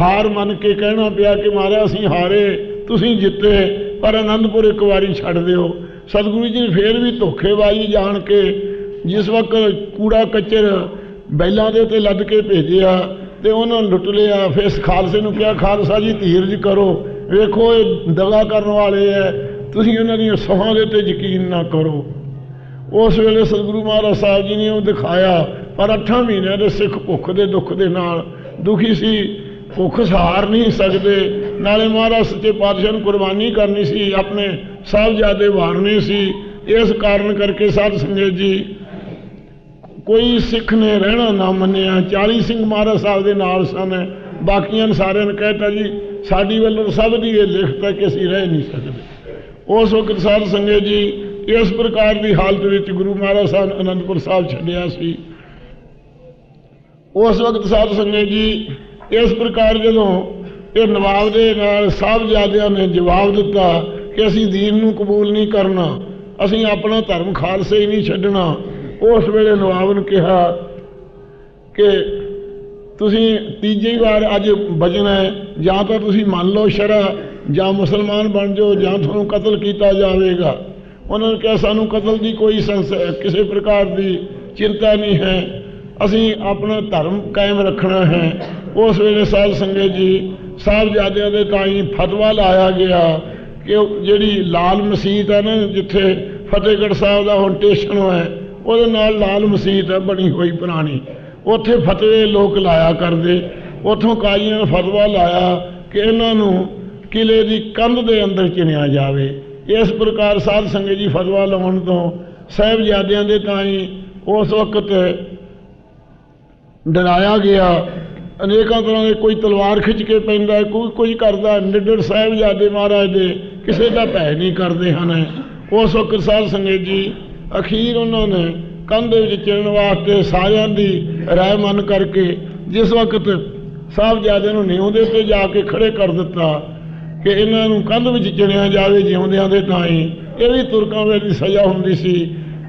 ਹਾਰ ਮੰਨ ਕੇ ਕਹਿਣਾ ਪਿਆ ਕਿ ਮਹਾਰਾਜ, ਅਸੀਂ ਹਾਰੇ, ਤੁਸੀਂ ਜਿੱਤੇ, ਪਰ ਆਨੰਦਪੁਰ ਇੱਕ ਵਾਰੀ ਛੱਡ ਦਿਓ। ਸਤਿਗੁਰੂ ਜੀ ਨੇ ਫੇਰ ਵੀ ਧੋਖੇਬਾਜ਼ੀ ਜਾਣ ਕੇ ਜਿਸ ਵਕਤ ਕੂੜਾ ਕੱਚਰ ਬੈਲਾਂ ਦੇ ਉੱਤੇ ਲੱਦ ਕੇ ਭੇਜਿਆ ਤੇ ਉਹਨਾਂ ਨੂੰ ਲੁੱਟ ਲਿਆ। ਫਿਰ ਖਾਲਸੇ ਨੂੰ ਕਿਹਾ, ਖਾਲਸਾ ਜੀ, ਧੀਰਜ ਕਰੋ। ਵੇਖੋ, ਇਹ ਦਗਾ ਕਰਨ ਵਾਲੇ ਐ। ਤੁਸੀਂ ਉਹਨਾਂ ਦੀਆਂ ਸਹਾਂ ਦੇ ਉੱਤੇ ਯਕੀਨ ਨਾ ਕਰੋ। ਉਸ ਵੇਲੇ ਸਤਿਗੁਰੂ ਮਹਾਰਾਜ ਸਾਹਿਬ ਜੀ ਨੇ ਉਹ ਦਿਖਾਇਆ, ਪਰ 8 ਮਹੀਨਿਆਂ ਦੇ ਸਿੱਖ ਭੁੱਖ ਦੇ ਦੁੱਖ ਦੇ ਨਾਲ ਦੁਖੀ ਸੀ। ਭੁੱਖ ਸਹਾਰ ਨਹੀਂ ਸਕਦੇ। ਨਾਲੇ ਮਹਾਰਾਜ ਸੱਚੇ ਪਾਤਸ਼ਾਹ ਨੂੰ ਕੁਰਬਾਨੀ ਕਰਨੀ ਸੀ। ਆਪਣੇ ਸਾਹਿਬਜ਼ਾਦੇ ਵਾਰਨੇ ਸੀ। ਇਸ ਕਾਰਨ ਕਰਕੇ ਸਾਧ ਸੰਗਤ ਜੀ ਕੋਈ ਸਿੱਖ ਨੇ ਰਹਿਣਾ ਨਾ ਮੰਨਿਆ। 40 ਸਿੰਘ ਮਹਾਰਾਜ ਸਾਹਿਬ ਦੇ ਨਾਲ ਸਨ। ਬਾਕੀਆਂ ਨੇ ਸਾਰਿਆਂ ਨੇ ਕਹਿਤਾ ਜੀ, ਸਾਡੀ ਵੱਲੋਂ ਸਭ ਦੀ ਇਹ ਲਿਖਤ ਹੈ ਕਿ ਅਸੀਂ ਰਹਿ ਨਹੀਂ ਸਕਦੇ। ਉਸ ਵਕਤ ਸਾਧ ਸੰਗਤ ਜੀ, ਇਸ ਪ੍ਰਕਾਰ ਦੀ ਹਾਲਤ ਵਿੱਚ ਗੁਰੂ ਮਹਾਰਾਜ ਸਾਹਿਬ ਅਨੰਦਪੁਰ ਸਾਹਿਬ ਛੱਡਿਆ ਸੀ। ਉਸ ਵਕਤ ਸਾਧ ਸੰਗਤ ਜੀ, ਇਸ ਪ੍ਰਕਾਰ ਜਦੋਂ ਇਹ ਨਵਾਬ ਦੇ ਨਾਲ ਸਾਹਿਬਜ਼ਾਦਿਆਂ ਨੇ ਜਵਾਬ ਦਿੱਤਾ ਕਿ ਅਸੀਂ ਦੀਨ ਨੂੰ ਕਬੂਲ ਨਹੀਂ ਕਰਨਾ, ਅਸੀਂ ਆਪਣਾ ਧਰਮ ਖਾਲਸੇ ਹੀ ਨਹੀਂ ਛੱਡਣਾ। ਉਸ ਵੇਲੇ ਨਵਾਬ ਨੂੰ ਕਿਹਾ ਕਿ ਤੁਸੀਂ ਤੀਜੀ ਵਾਰ ਅੱਜ ਬਚਣਾ ਹੈ, ਜਾਂ ਤਾਂ ਤੁਸੀਂ ਮੰਨ ਲਓ ਸ਼ਰਾ, ਜਾਂ ਮੁਸਲਮਾਨ ਬਣ ਜਾਓ, ਜਾਂ ਤੁਹਾਨੂੰ ਕਤਲ ਕੀਤਾ ਜਾਵੇਗਾ। ਉਹਨਾਂ ਨੇ ਕਿਹਾ, ਸਾਨੂੰ ਕਤਲ ਦੀ ਕੋਈ ਸੰਸ, ਕਿਸੇ ਪ੍ਰਕਾਰ ਦੀ ਚਿੰਤਾ ਨਹੀਂ ਹੈ। ਅਸੀਂ ਆਪਣਾ ਧਰਮ ਕਾਇਮ ਰੱਖਣਾ ਹੈ। ਉਸ ਵੇਲੇ ਸਾਧ ਸੰਗਤ ਜੀ ਸਾਹਿਬਜ਼ਾਦਿਆਂ ਦੇ ਤਾਈਂ ਫਤਵਾ ਲਾਇਆ ਗਿਆ ਕਿ ਜਿਹੜੀ ਲਾਲ ਮਸਜਿਦ ਹੈ ਨਾ, ਜਿੱਥੇ ਫਤਿਹਗੜ੍ਹ ਸਾਹਿਬ ਦਾ ਹੁਣ ਸਟੇਸ਼ਨ ਹੈ ਉਹਦੇ ਨਾਲ ਲਾਲ ਮਸਜਿਦ ਹੈ ਬਣੀ ਹੋਈ ਪੁਰਾਣੀ। ਉੱਥੇ ਫਤਵੇ ਲੋਕ ਲਾਇਆ ਕਰਦੇ। ਉੱਥੋਂ ਕਾਜ਼ੀਆਂ ਨੇ ਫਤਵਾ ਲਾਇਆ ਕਿ ਇਹਨਾਂ ਨੂੰ ਕਿਲੇ ਦੀ ਕੰਧ ਦੇ ਅੰਦਰ ਚਿਣਿਆ ਜਾਵੇ। ਇਸ ਪ੍ਰਕਾਰ ਸਾਧ ਸੰਗਤ ਜੀ ਫਤਵਾ ਲਾਉਣ ਤੋਂ ਸਾਹਿਬਜ਼ਾਦਿਆਂ ਦੇ ਤਾਈਂ ਉਸ ਵਕਤ ਡਰਾਇਆ ਗਿਆ। ਅਨੇਕਾਂ ਤਰ੍ਹਾਂ ਦੇ ਕੋਈ ਤਲਵਾਰ ਖਿੱਚ ਕੇ ਪੈਂਦਾ, ਕੋਈ ਕੋਈ ਕਰਦਾ, ਨਿੱਡਰ ਸਾਹਿਬਜ਼ਾਦੇ ਮਹਾਰਾਜ ਦੇ ਕਿਸੇ ਦਾ ਭੈ ਨਹੀਂ ਕਰਦੇ ਹਨ। ਉਸ ਵਕਤ ਸਾਧ ਸੰਗਤ ਜੀ ਅਖੀਰ ਉਹਨਾਂ ਨੇ ਕੰਧ ਵਿੱਚ ਚਿਣਨ ਵਾਸਤੇ ਸਾਰਿਆਂ ਦੀ ਰਾਏ ਮੰਨ ਕਰਕੇ ਜਿਸ ਵਕਤ ਸਾਹਿਬਜ਼ਾਦੇ ਨੂੰ ਨਿਉ ਦੇ ਉੱਤੇ ਜਾ ਕੇ ਖੜੇ ਕਰ ਦਿੱਤਾ ਕਿ ਇਹਨਾਂ ਨੂੰ ਕੰਧ ਵਿੱਚ ਚਿਣਿਆ ਜਾਵੇ ਜਿਉਂਦਿਆਂ ਦੇ ਤਾਈਂ, ਇਹ ਵੀ ਤੁਰਕਾਂ ਵੇਲੇ ਦੀ ਸਜ਼ਾ ਹੁੰਦੀ ਸੀ।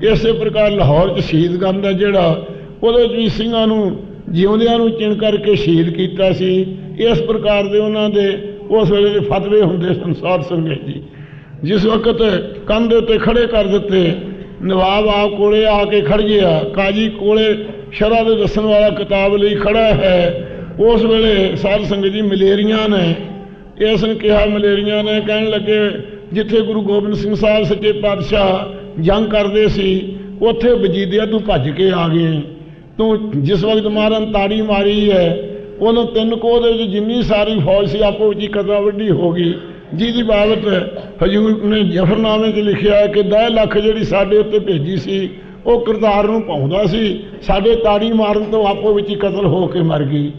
ਇਸੇ ਪ੍ਰਕਾਰ ਲਾਹੌਰ 'ਚ ਸ਼ਹੀਦ ਸ਼ਹੀਦਗੰਜ ਹੈ ਜਿਹੜਾ ਉਹਦੇ 'ਚ ਵੀ ਸਿੰਘਾਂ ਨੂੰ ਜਿਉਂਦਿਆਂ ਨੂੰ ਚਿਣ ਕਰਕੇ ਸ਼ਹੀਦ ਕੀਤਾ ਸੀ। ਇਸ ਪ੍ਰਕਾਰ ਦੇ ਉਹਨਾਂ ਦੇ ਉਸ ਵੇਲੇ ਦੇ ਫਤਵੇ ਹੁੰਦੇ ਸਨ ਸਾਧ ਸੰਗਤ ਜੀ। ਜਿਸ ਵਕਤ ਕੰਧ ਉੱਤੇ ਖੜੇ ਕਰ ਦਿੱਤੇ ਨਵਾਬ ਆ ਕੋਲੇ ਆ ਕੇ ਖੜ ਗਿਆ ਕਾਜੀ ਕੋਲੇ ਸ਼ਰਾ ਦੇ ਦੱਸਣ ਵਾਲਾ ਕਿਤਾਬ ਲਈ ਖੜਾ ਹੈ। ਉਸ ਵੇਲੇ ਸਾਧ ਸੰਗਤ ਜੀ ਮਲੇਰੀਆਂ ਨੇ। ਇਸ ਨੇ ਕਿਹਾ ਮਲੇਰੀਆਂ ਨੇ, ਕਹਿਣ ਲੱਗੇ, ਜਿੱਥੇ ਗੁਰੂ ਗੋਬਿੰਦ ਸਿੰਘ ਸਾਹਿਬ ਸੱਚੇ ਪਾਤਸ਼ਾਹ ਜੰਗ ਕਰਦੇ ਸੀ, ਉੱਥੇ ਵਜੀਦਿਆ ਤੂੰ ਭੱਜ ਕੇ ਆ ਗਏ। ਤੂੰ ਜਿਸ ਵਕਤ ਮਾਰਨ ਤਾੜੀ ਮਾਰੀ ਹੈ, ਉਹਨੂੰ ਤਿੰਨ ਕੋਹ ਦੇ ਵਿੱਚ ਜਿੰਨੀ ਸਾਰੀ ਫੌਜ ਸੀ, ਆਪੋ ਵਿੱਚ ਹੀ ਕਦਰਾ ਵੱਡੀ ਹੋ ਗਈ। ਜਿਹਦੀ ਬਾਬਤ ਹਜੂਰ ਨੇ ਜਫਰਨਾਮੇ 'ਚ ਲਿਖਿਆ ਕਿ 10 ਲੱਖ ਜਿਹੜੀ ਸਾਡੇ ਉੱਤੇ ਭੇਜੀ ਸੀ ਉਹ ਕਰਤਾਰ ਨੂੰ ਪਾਉਂਦਾ ਸੀ। ਸਾਡੇ ਤਾੜੀ ਮਾਰਨ ਤੋਂ ਆਪੋ ਵਿੱਚ ਹੀ ਕਤਲ ਹੋ ਕੇ ਮਰ ਗਈ।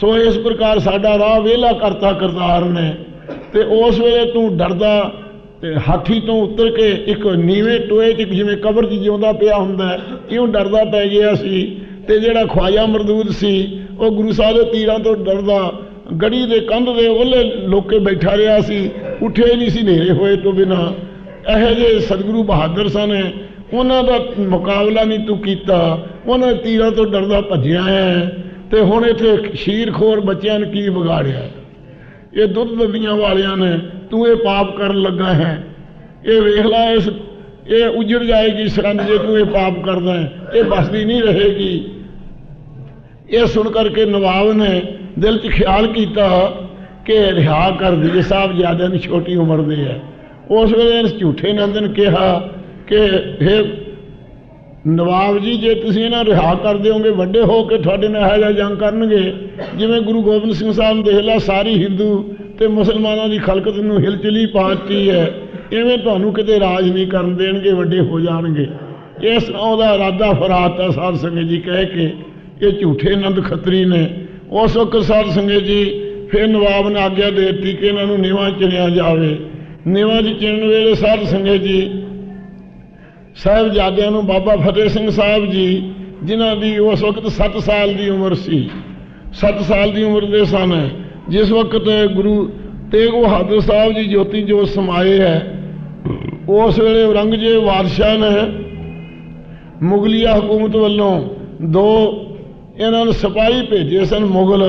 ਸੋ ਇਸ ਪ੍ਰਕਾਰ ਸਾਡਾ ਰਾਹ ਵਿਹਲਾ ਕਰਤਾ ਕਰਤਾਰ ਨੇ। ਤੇ ਉਸ ਵੇਲੇ ਤੂੰ ਡਰਦਾ ਤੇ ਹਾਥੀ ਤੋਂ ਉਤਰ ਕੇ ਇੱਕ ਨੀਵੇਂ ਟੋਏ 'ਚ ਜਿਵੇਂ ਕਬਰ 'ਚ ਜਿਉਂਦਾ ਪਿਆ ਹੁੰਦਾ ਹੈ, ਇਉਂ ਡਰਦਾ ਪੈ ਗਿਆ ਸੀ। ਤੇ ਜਿਹੜਾ ਖਵਾਜਾ ਮਰਦੂਦ ਸੀ ਉਹ ਗੁਰੂ ਸਾਹਿਬ ਦੇ ਤੀਰਾਂ ਤੋਂ ਡਰਦਾ ਗੜੀ ਦੇ ਕੰਧ ਦੇ ਉਹਲੇ ਲੋਕੇ ਬੈਠਾ ਰਿਹਾ ਸੀ। ਉੱਠੇ ਨਹੀਂ ਸੀ, ਹਨੇਰੇ ਹੋਏ ਤੋਂ ਬਿਨਾ। ਇਹੋ ਜਿਹੇ ਸਤਿਗੁਰੂ ਬਹਾਦਰ ਸਨ। ਉਹਨਾਂ ਦਾ ਮੁਕਾਬਲਾ ਨਹੀਂ ਤੂੰ ਕੀਤਾ। ਉਹਨਾਂ ਦੇ ਤੀਰਾਂ ਤੋਂ ਡਰਦਾ ਭੱਜਿਆ ਹੈ ਤੇ ਹੁਣ ਇੱਥੇ ਸ਼ੀਰਖੋਰ ਬੱਚਿਆਂ ਨੇ ਕੀ ਵਿਗਾੜਿਆ? ਇਹ ਦੁੱਧ ਦੰਦੀਆਂ ਵਾਲਿਆਂ ਨੇ ਤੂੰ ਇਹ ਪਾਪ ਕਰਨ ਲੱਗਾ ਹੈ। ਇਹ ਵੇਖ ਲੈ, ਇਸ ਇਹ ਉਜੜ ਜਾਏਗੀ ਸਰੰਦ ਜੇ ਤੂੰ ਇਹ ਪਾਪ ਕਰਦਾ ਹੈ। ਇਹ ਬਸਦੀ ਨਹੀਂ ਰਹੇਗੀ। ਇਹ ਸੁਣ ਕਰਕੇ ਨਵਾਬ ਨੇ ਦਿਲ 'ਚ ਖਿਆਲ ਕੀਤਾ ਕਿ ਰਿਹਾ ਕਰ ਦਈਏ ਸਾਹਿਬ ਜ਼ਿਆਦਾ ਦੀ ਛੋਟੀ ਉਮਰ ਦੇ ਹੈ ਉਸ ਵੇਲੇ ਇਸ ਝੂਠੇ ਨੰਦ ਨੇ ਕਿਹਾ ਕਿ ਇਹ ਨਵਾਬ ਜੀ, ਜੇ ਤੁਸੀਂ ਇਹਨਾਂ ਨੂੰ ਰਿਹਾ ਕਰ ਦਿਓਗੇ, ਵੱਡੇ ਹੋ ਕੇ ਤੁਹਾਡੇ ਨਾਲ ਇਹੋ ਜਿਹਾ ਜੰਗ ਕਰਨਗੇ, ਜਿਵੇਂ ਗੁਰੂ ਗੋਬਿੰਦ ਸਿੰਘ ਸਾਹਿਬ ਦੇਖ ਲਾ ਸਾਰੀ ਹਿੰਦੂ ਤੇ ਮੁਸਲਮਾਨਾਂ ਦੀ ਖਲਕਤ ਨੂੰ ਹਿਲਚਲੀ ਪਾਤੀ ਹੈ। ਇਵੇਂ ਤੁਹਾਨੂੰ ਕਿਤੇ ਰਾਜ ਨਹੀਂ ਕਰਨ ਦੇਣਗੇ, ਵੱਡੇ ਹੋ ਜਾਣਗੇ। ਇਸ ਤਰ੍ਹਾਂ ਉਹਦਾ ਇਰਾਦਾ ਫਰਾਤਾ ਸਾਧ ਸੰਗਤ ਜੀ ਕਹਿ ਕੇ, ਇਹ ਝੂਠੇ ਨੰਦ ਖੱਤਰੀ ਨੇ ਉਸ ਵਕਤ ਸਾਧ ਸੰਗਤ ਜੀ ਫਿਰ ਨਵਾਬ ਨੇ ਆਗਿਆ ਦੇ ਦਿੱਤੀ ਕਿ ਇਹਨਾਂ ਨੂੰ ਨਿਵਾਂ ਚਿਣਿਆ ਜਾਵੇ। ਨਿਵਾਂ ਚ ਚਿਣਨ ਵੇਲੇ ਸਾਧ ਸੰਗਤ ਜੀ ਸਾਹਿਬਜ਼ਾਦਿਆਂ ਨੂੰ ਬਾਬਾ ਫਤਿਹ ਸਿੰਘ ਸਾਹਿਬ ਜੀ, ਜਿਨ੍ਹਾਂ ਦੀ ਉਸ ਵਕਤ 7 ਸਾਲ ਦੀ ਉਮਰ ਸੀ। 7 ਸਾਲ ਦੀ ਉਮਰ ਦੇ ਸਨ। ਜਿਸ ਵਕਤ ਗੁਰੂ ਤੇਗ ਬਹਾਦਰ ਸਾਹਿਬ ਜੀ ਜੋਤੀ ਜੋਤ ਸਮਾਏ ਹੈ, ਉਸ ਵੇਲੇ ਔਰੰਗਜ਼ੇਬ ਬਾਦਸ਼ਾਹ ਨੇ ਮੁਗਲੀਆ ਹਕੂਮਤ ਵੱਲੋਂ ਦੋ ਇਹਨਾਂ ਨੂੰ ਸਿਪਾਹੀ ਭੇਜੇ ਸਨ ਮੁਗਲ,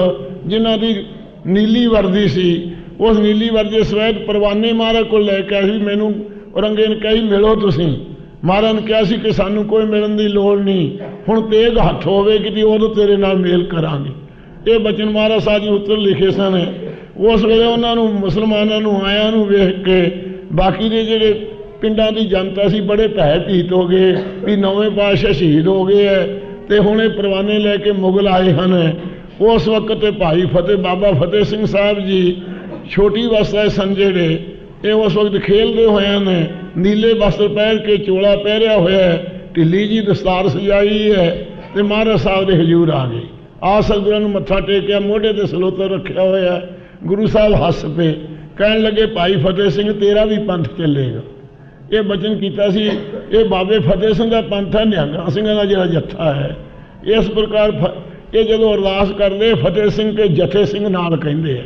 ਜਿਨ੍ਹਾਂ ਦੀ ਨੀਲੀ ਵਰਦੀ ਸੀ। ਉਸ ਨੀਲੀ ਵਰਦੀ ਸਵੈਤ ਪਰਵਾਨੇ ਮਹਾਰਾਜ ਕੋਲ ਲੈ ਕੇ ਆਇਆ ਸੀ ਮੈਨੂੰ ਔਰੰਗੇ ਨੇ ਕਹੀ ਮਿਲੋ ਤੁਸੀਂ। ਮਹਾਰਾਜ ਨੇ ਕਿਹਾ ਸੀ ਕਿ ਸਾਨੂੰ ਕੋਈ ਮਿਲਣ ਦੀ ਲੋੜ ਨਹੀਂ। ਹੁਣ ਤੇਗ ਹੱਥ ਹੋਵੇਗੀ ਤੇ ਉਦੋਂ ਤੇਰੇ ਨਾਲ ਮੇਲ ਕਰਾਂਗੇ। ਇਹ ਬਚਨ ਮਹਾਰਾਜ ਸਾਹਿਬ ਜੀ ਉੱਤਰ ਲਿਖੇ ਸਨ। ਉਸ ਵੇਲੇ ਉਹਨਾਂ ਨੂੰ, ਮੁਸਲਮਾਨਾਂ ਨੂੰ, ਆਇਆਂ ਨੂੰ ਵੇਖ ਕੇ ਬਾਕੀ ਦੇ ਜਿਹੜੇ ਪਿੰਡਾਂ ਦੀ ਜਨਤਾ ਸੀ, ਬੜੇ ਭੈ ਭੀਤ ਹੋ ਗਏ ਵੀ ਨਵੇਂ ਪਾਤਸ਼ਾਹ ਸ਼ਹੀਦ ਹੋ ਗਏ ਐ। ਤੇ ਹੁਣ ਇਹ ਪਰਵਾਨੇ ਲੈ ਕੇ ਮੁਗਲ ਆਏ ਹਨ। ਉਸ ਵਕਤ ਤੇ ਭਾਈ ਫਤਿਹ, ਬਾਬਾ ਫਤਿਹ ਸਿੰਘ ਸਾਹਿਬ ਜੀ, ਛੋਟੀ ਅਵਸਥਾ ਸਨ ਜਿਹੜੇ ਇਹ ਉਸ ਵਕਤ ਖੇਲਦੇ ਹੋਏ ਨੇ ਨੀਲੇ ਵਸਤਰ ਪਹਿਰ ਕੇ ਚੋਲਾ ਪਹਿਰਿਆ ਹੋਇਆ ਹੈ। ਢਿੱਲੀ ਜੀ ਦਸਤਾਰ ਸਜਾਈ ਹੈ ਤੇ ਮਹਾਰਾਜ ਸਾਹਿਬ ਦੇ ਹਜ਼ੂਰ ਆ ਗਏ। ਆ ਸਤਿਗੁਰਾਂ ਨੂੰ ਮੱਥਾ ਟੇਕਿਆ, ਮੋਢੇ ਤੇ ਸਲੋਤਰ ਰੱਖਿਆ ਹੋਇਆ ਗੁਰੂ ਸਾਹਿਬ ਹੱਸ ਪਏ, ਕਹਿਣ ਲੱਗੇ, ਭਾਈ ਫਤਿਹ ਸਿੰਘ, ਤੇਰਾ ਵੀ ਪੰਥ ਚੱਲੇਗਾ। ਇਹ ਬਚਨ ਕੀਤਾ ਸੀ, ਇਹ ਬਾਬੇ ਫਤਿਹ ਸਿੰਘ ਦਾ ਪੰਥ ਹੈ, ਨਿਹੰਗਾਂ ਸਿੰਘਾਂ ਦਾ ਜਿਹੜਾ ਜੱਥਾ ਹੈ। ਇਸ ਪ੍ਰਕਾਰ ਫ- ਇਹ ਜਦੋਂ ਅਰਦਾਸ ਕਰਦੇ, ਫਤਿਹ ਸਿੰਘ ਕੇ ਜਥੇ ਸਿੰਘ ਨਾਲ ਕਹਿੰਦੇ ਆ।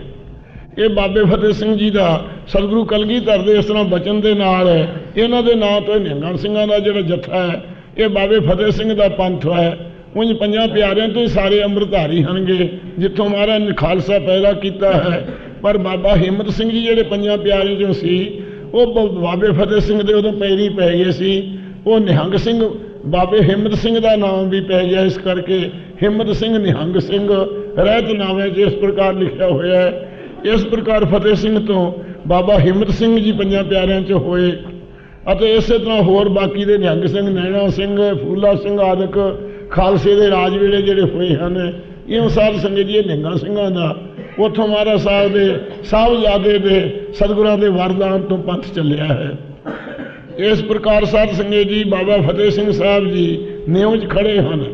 ਇਹ ਬਾਬੇ ਫਤਿਹ ਸਿੰਘ ਜੀ ਦਾ ਸਤਿਗੁਰੂ ਕਲਗੀਧਰ ਦੇ ਇਸ ਤਰ੍ਹਾਂ ਬਚਨ ਦੇ ਨਾਲ ਇਹਨਾਂ ਦੇ ਨਾਂ ਤੋਂ ਇਹ ਨਿਹੰਗਾਂ ਸਿੰਘਾਂ ਦਾ ਜਿਹੜਾ ਜੱਥਾ ਹੈ, ਇਹ ਬਾਬੇ ਫਤਿਹ ਸਿੰਘ ਦਾ ਪੰਥ ਹੈ। ਉਂਝ ਪੰਜਾਂ ਪਿਆਰਿਆਂ ਤੋਂ ਹੀ ਸਾਰੇ ਅੰਮ੍ਰਿਤਧਾਰੀ ਹਨਗੇ, ਜਿੱਥੋਂ ਮਹਾਰਾਜ ਨੇ ਖਾਲਸਾ ਪੈਦਾ ਕੀਤਾ ਹੈ। ਪਰ ਬਾਬਾ ਹਿੰਮਤ ਸਿੰਘ ਜੀ ਜਿਹੜੇ ਪੰਜਾਂ ਪਿਆਰਿਆਂ ਚੋਂ ਸੀ ਉਹ ਬ- ਬਾਬੇ ਫਤਿਹ ਸਿੰਘ ਦੇ ਉਦੋਂ ਪੈਰੀ ਪੈ ਗਏ ਸੀ। ਉਹ ਨਿਹੰਗ ਸਿੰਘ, ਬਾਬੇ ਹਿੰਮਤ ਸਿੰਘ ਦਾ ਨਾਮ ਵੀ ਪੈ ਗਿਆ। ਇਸ ਕਰਕੇ ਹਿੰਮਤ ਸਿੰਘ, ਨਿਹੰਗ ਸਿੰਘ ਰਹਿਤ ਨਾਵੇਂ 'ਚ ਇਸ ਪ੍ਰਕਾਰ ਲਿਖਿਆ ਹੋਇਆ ਹੈ। ਇਸ ਪ੍ਰਕਾਰ ਫਤਿਹ ਸਿੰਘ ਤੋਂ ਬਾਬਾ ਹਿੰਮਤ ਸਿੰਘ ਜੀ ਪੰਜਾਂ ਪਿਆਰਿਆਂ 'ਚ ਹੋਏ। ਅਤੇ ਇਸੇ ਤਰ੍ਹਾਂ ਹੋਰ ਬਾਕੀ ਦੇ ਨਿਹੰਗ ਸਿੰਘ, ਨੈਣਾ ਸਿੰਘ, ਫੂਲਾ ਸਿੰਘ ਆਦਿਕ ਖਾਲਸੇ ਦੇ ਰਾਜ ਵੇਲੇ ਜਿਹੜੇ ਹੋਏ ਹਨ ਇਹ ਸਾਧ ਸੰਗਤ ਜੀ, ਇਹ ਨਿਹੰਗਾਂ ਸਿੰਘਾਂ ਦਾ ਉੱਥੋਂ ਮਹਾਰਾਜ ਸਾਹਿਬ ਦੇ ਸਾਹਿਬਜ਼ਾਦੇ ਦੇ ਸਤਿਗੁਰਾਂ ਦੇ ਵਰਦਾਨ ਤੋਂ ਪੰਥ ਚੱਲਿਆ ਹੈ। ਇਸ ਪ੍ਰਕਾਰ ਸਾਧ ਸੰਗਤ ਜੀ, ਬਾਬਾ ਫਤਿਹ ਸਿੰਘ ਸਾਹਿਬ ਜੀ ਨਿਉਂ 'ਚ ਖੜੇ ਹਨ।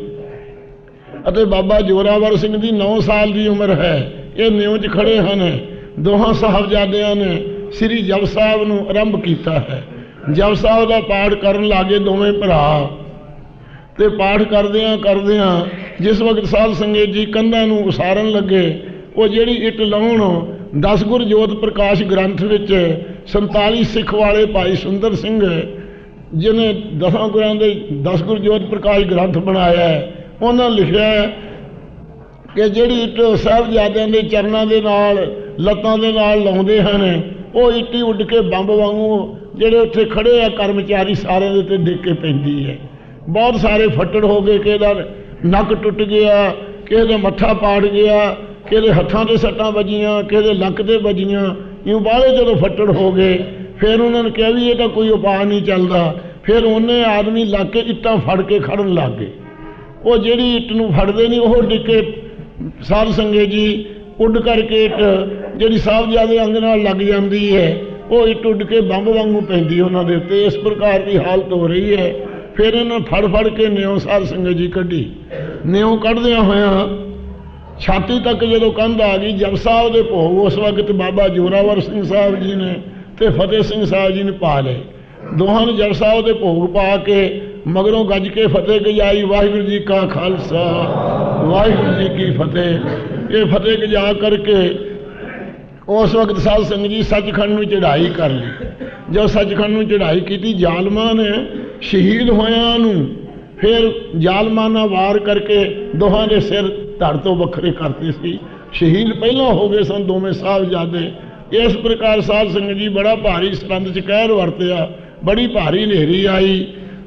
ਅਤੇ ਬਾਬਾ ਜੋਰਾਵਰ ਸਿੰਘ ਦੀ 9 ਸਾਲ ਦੀ ਉਮਰ ਹੈ। ਇਹ ਨਿਉਂ 'ਚ ਖੜੇ ਹਨ। ਦੋਹਾਂ ਸਾਹਿਬਜ਼ਾਦਿਆਂ ਨੇ ਸ੍ਰੀ ਜਪ ਸਾਹਿਬ ਨੂੰ ਆਰੰਭ ਕੀਤਾ ਹੈ। ਜਪ ਸਾਹਿਬ ਦਾ ਪਾਠ ਕਰਨ ਲੱਗੇ ਦੋਵੇਂ ਭਰਾ। ਤੇ ਪਾਠ ਕਰਦਿਆਂ ਕਰਦਿਆਂ ਜਿਸ ਵਕਤ ਸਾਧ ਸੰਗਤ ਜੀ ਕੰਧਾਂ ਨੂੰ ਉਸਾਰਨ ਲੱਗੇ ਉਹ ਜਿਹੜੀ ਇੱਟ ਲਾਉਣ 10 ਗੁਰਜੋਤ ਪ੍ਰਕਾਸ਼ ਗ੍ਰੰਥ ਵਿੱਚ 47 ਸਿੱਖ ਵਾਲੇ ਭਾਈ ਸੁੰਦਰ ਸਿੰਘ ਜਿਨੇ ਦਸਾਂ ਗੁਰਾਂ ਦੇ 10 ਗੁਰਜੋਤ ਪ੍ਰਕਾਸ਼ ਗ੍ਰੰਥ ਬਣਾਇਆ ਹੈ, ਉਹਨਾਂ ਲਿਖਿਆ ਕਿ ਜਿਹੜੀ ਇੱਟ ਸਾਹਿਬਜ਼ਾਦਿਆਂ ਦੇ ਚਰਨਾਂ ਦੇ ਨਾਲ, ਲੱਤਾਂ ਦੇ ਨਾਲ ਲਾਉਂਦੇ ਹਨ, ਉਹ ਇੱਟੀ ਉੱਡ ਕੇ ਬੰਬ ਵਾਂਗੂ ਜਿਹੜੇ ਉੱਥੇ ਖੜੇ ਆ ਕਰਮਚਾਰੀ ਸਾਰਿਆਂ ਦੇ ਉੱਤੇ ਡਿੱਗ ਕੇ ਪੈਂਦੀ ਹੈ। ਬਹੁਤ ਸਾਰੇ ਫੱਟੜ ਹੋ ਗਏ ਕਿਸੇ ਦਾ ਨੱਕ ਟੁੱਟ ਗਿਆ ਕਿਸੇ ਦਾ ਮੱਥਾ ਪਾੜ ਗਿਆ ਕਿਹਦੇ ਹੱਥਾਂ ਤੇ ਸੱਟਾਂ ਵੱਜੀਆਂ, ਕਿਹਦੇ ਲੱਕ ਤੇ ਵੱਜੀਆਂ, ਇਉਂ ਬਾਹਲੇ ਜਦੋਂ ਫੱਟੜ ਹੋ ਗਏ, ਫਿਰ ਉਹਨਾਂ ਨੇ ਕਿਹਾ ਵੀ ਇਹ ਤਾਂ ਕੋਈ ਉਪਾਅ ਨਹੀਂ ਚੱਲਦਾ। ਫਿਰ ਉਹਨੇ ਆਦਮੀ ਲੱਗ ਕੇ ਇੱਟਾਂ ਫੜ ਕੇ ਖੜਨ ਲੱਗ ਗਏ। ਉਹ ਜਿਹੜੀ ਇੱਟ ਨੂੰ ਫੜਦੇ ਨਹੀਂ, ਉਹ ਡਿੱਕੇ ਸਾਧ ਸੰਗਤ ਜੀ, ਉੱਡ ਕਰਕੇ ਇੱਟ ਜਿਹੜੀ ਸਾਹਿਬਜ਼ਾਦੇ ਅੰਗ ਨਾਲ ਲੱਗ ਜਾਂਦੀ ਹੈ, ਉਹ ਇੱਟ ਉੱਡ ਕੇ ਬੰਬ ਵਾਂਗੂ ਪੈਂਦੀ ਉਹਨਾਂ ਦੇ ਉੱਤੇ। ਇਸ ਪ੍ਰਕਾਰ ਦੀ ਹਾਲਤ ਹੋ ਰਹੀ ਹੈ। ਫਿਰ ਇਹਨਾਂ ਫੜ ਫੜ ਕੇ ਨਿਉ ਸਾਧ ਸੰਗਤ ਜੀ ਕੱਢੀ। ਨਿਉ ਕੱਢਦਿਆਂ ਹੋਇਆਂ ਛਾਤੀ ਤੱਕ ਜਦੋਂ ਕੰਧ ਆ ਗਈ ਜਪ ਸਾਹਿਬ ਦੇ ਭੋਗ ਉਸ ਵਕਤ ਬਾਬਾ ਜੋਰਾਵਰ ਸਿੰਘ ਸਾਹਿਬ ਜੀ ਨੇ ਤੇ ਫਤਿਹ ਸਿੰਘ ਸਾਹਿਬ ਜੀ ਨੇ ਪਾ ਲਏ। ਦੋਹਾਂ ਨੇ ਜਪ ਸਾਹਿਬ ਦੇ ਭੋਗ ਪਾ ਕੇ ਮਗਰੋਂ ਗੱਜ ਕੇ ਫਤਿਹ ਗਜਾਈ ਵਾਹਿਗੁਰੂ ਜੀ ਕਾ ਖਾਲਸਾ, ਵਾਹਿਗੁਰੂ ਜੀ ਕੀ ਫਤਿਹ। ਇਹ ਫਤਿਹ ਗਜਾ ਕਰਕੇ ਉਸ ਵਕਤ ਸਾਧ ਸੰਗਤ ਜੀ ਸੱਚਖੰਡ ਨੂੰ ਚੜ੍ਹਾਈ ਕਰ ਲਈ। ਜਦ ਸੱਚਖੰਡ ਨੂੰ ਚੜ੍ਹਾਈ ਕੀਤੀ, ਜ਼ਾਲਮਾਂ ਨੇ ਸ਼ਹੀਦ ਹੋਇਆਂ ਨੂੰ ਫਿਰ ਜ਼ਾਲਮਾਂ ਨਾਲ ਵਾਰ ਕਰਕੇ ਦੋਹਾਂ ਦੇ ਸਿਰ ਧੜ ਤੋਂ ਵੱਖਰੇ ਕਰਤੇ ਸੀ। ਸ਼ਹੀਦ ਪਹਿਲਾਂ ਹੋ ਗਏ ਸਨ ਦੋਵੇਂ ਸਾਹਿਬਜ਼ਾਦੇ। ਇਸ ਪ੍ਰਕਾਰ ਸਾਧ ਸੰਗਤ ਜੀ ਬੜਾ ਭਾਰੀ ਸਰੰਦ ਚ ਕਹਿਰ ਵਰਤਿਆ, ਬੜੀ ਭਾਰੀ ਹਨੇਰੀ ਆਈ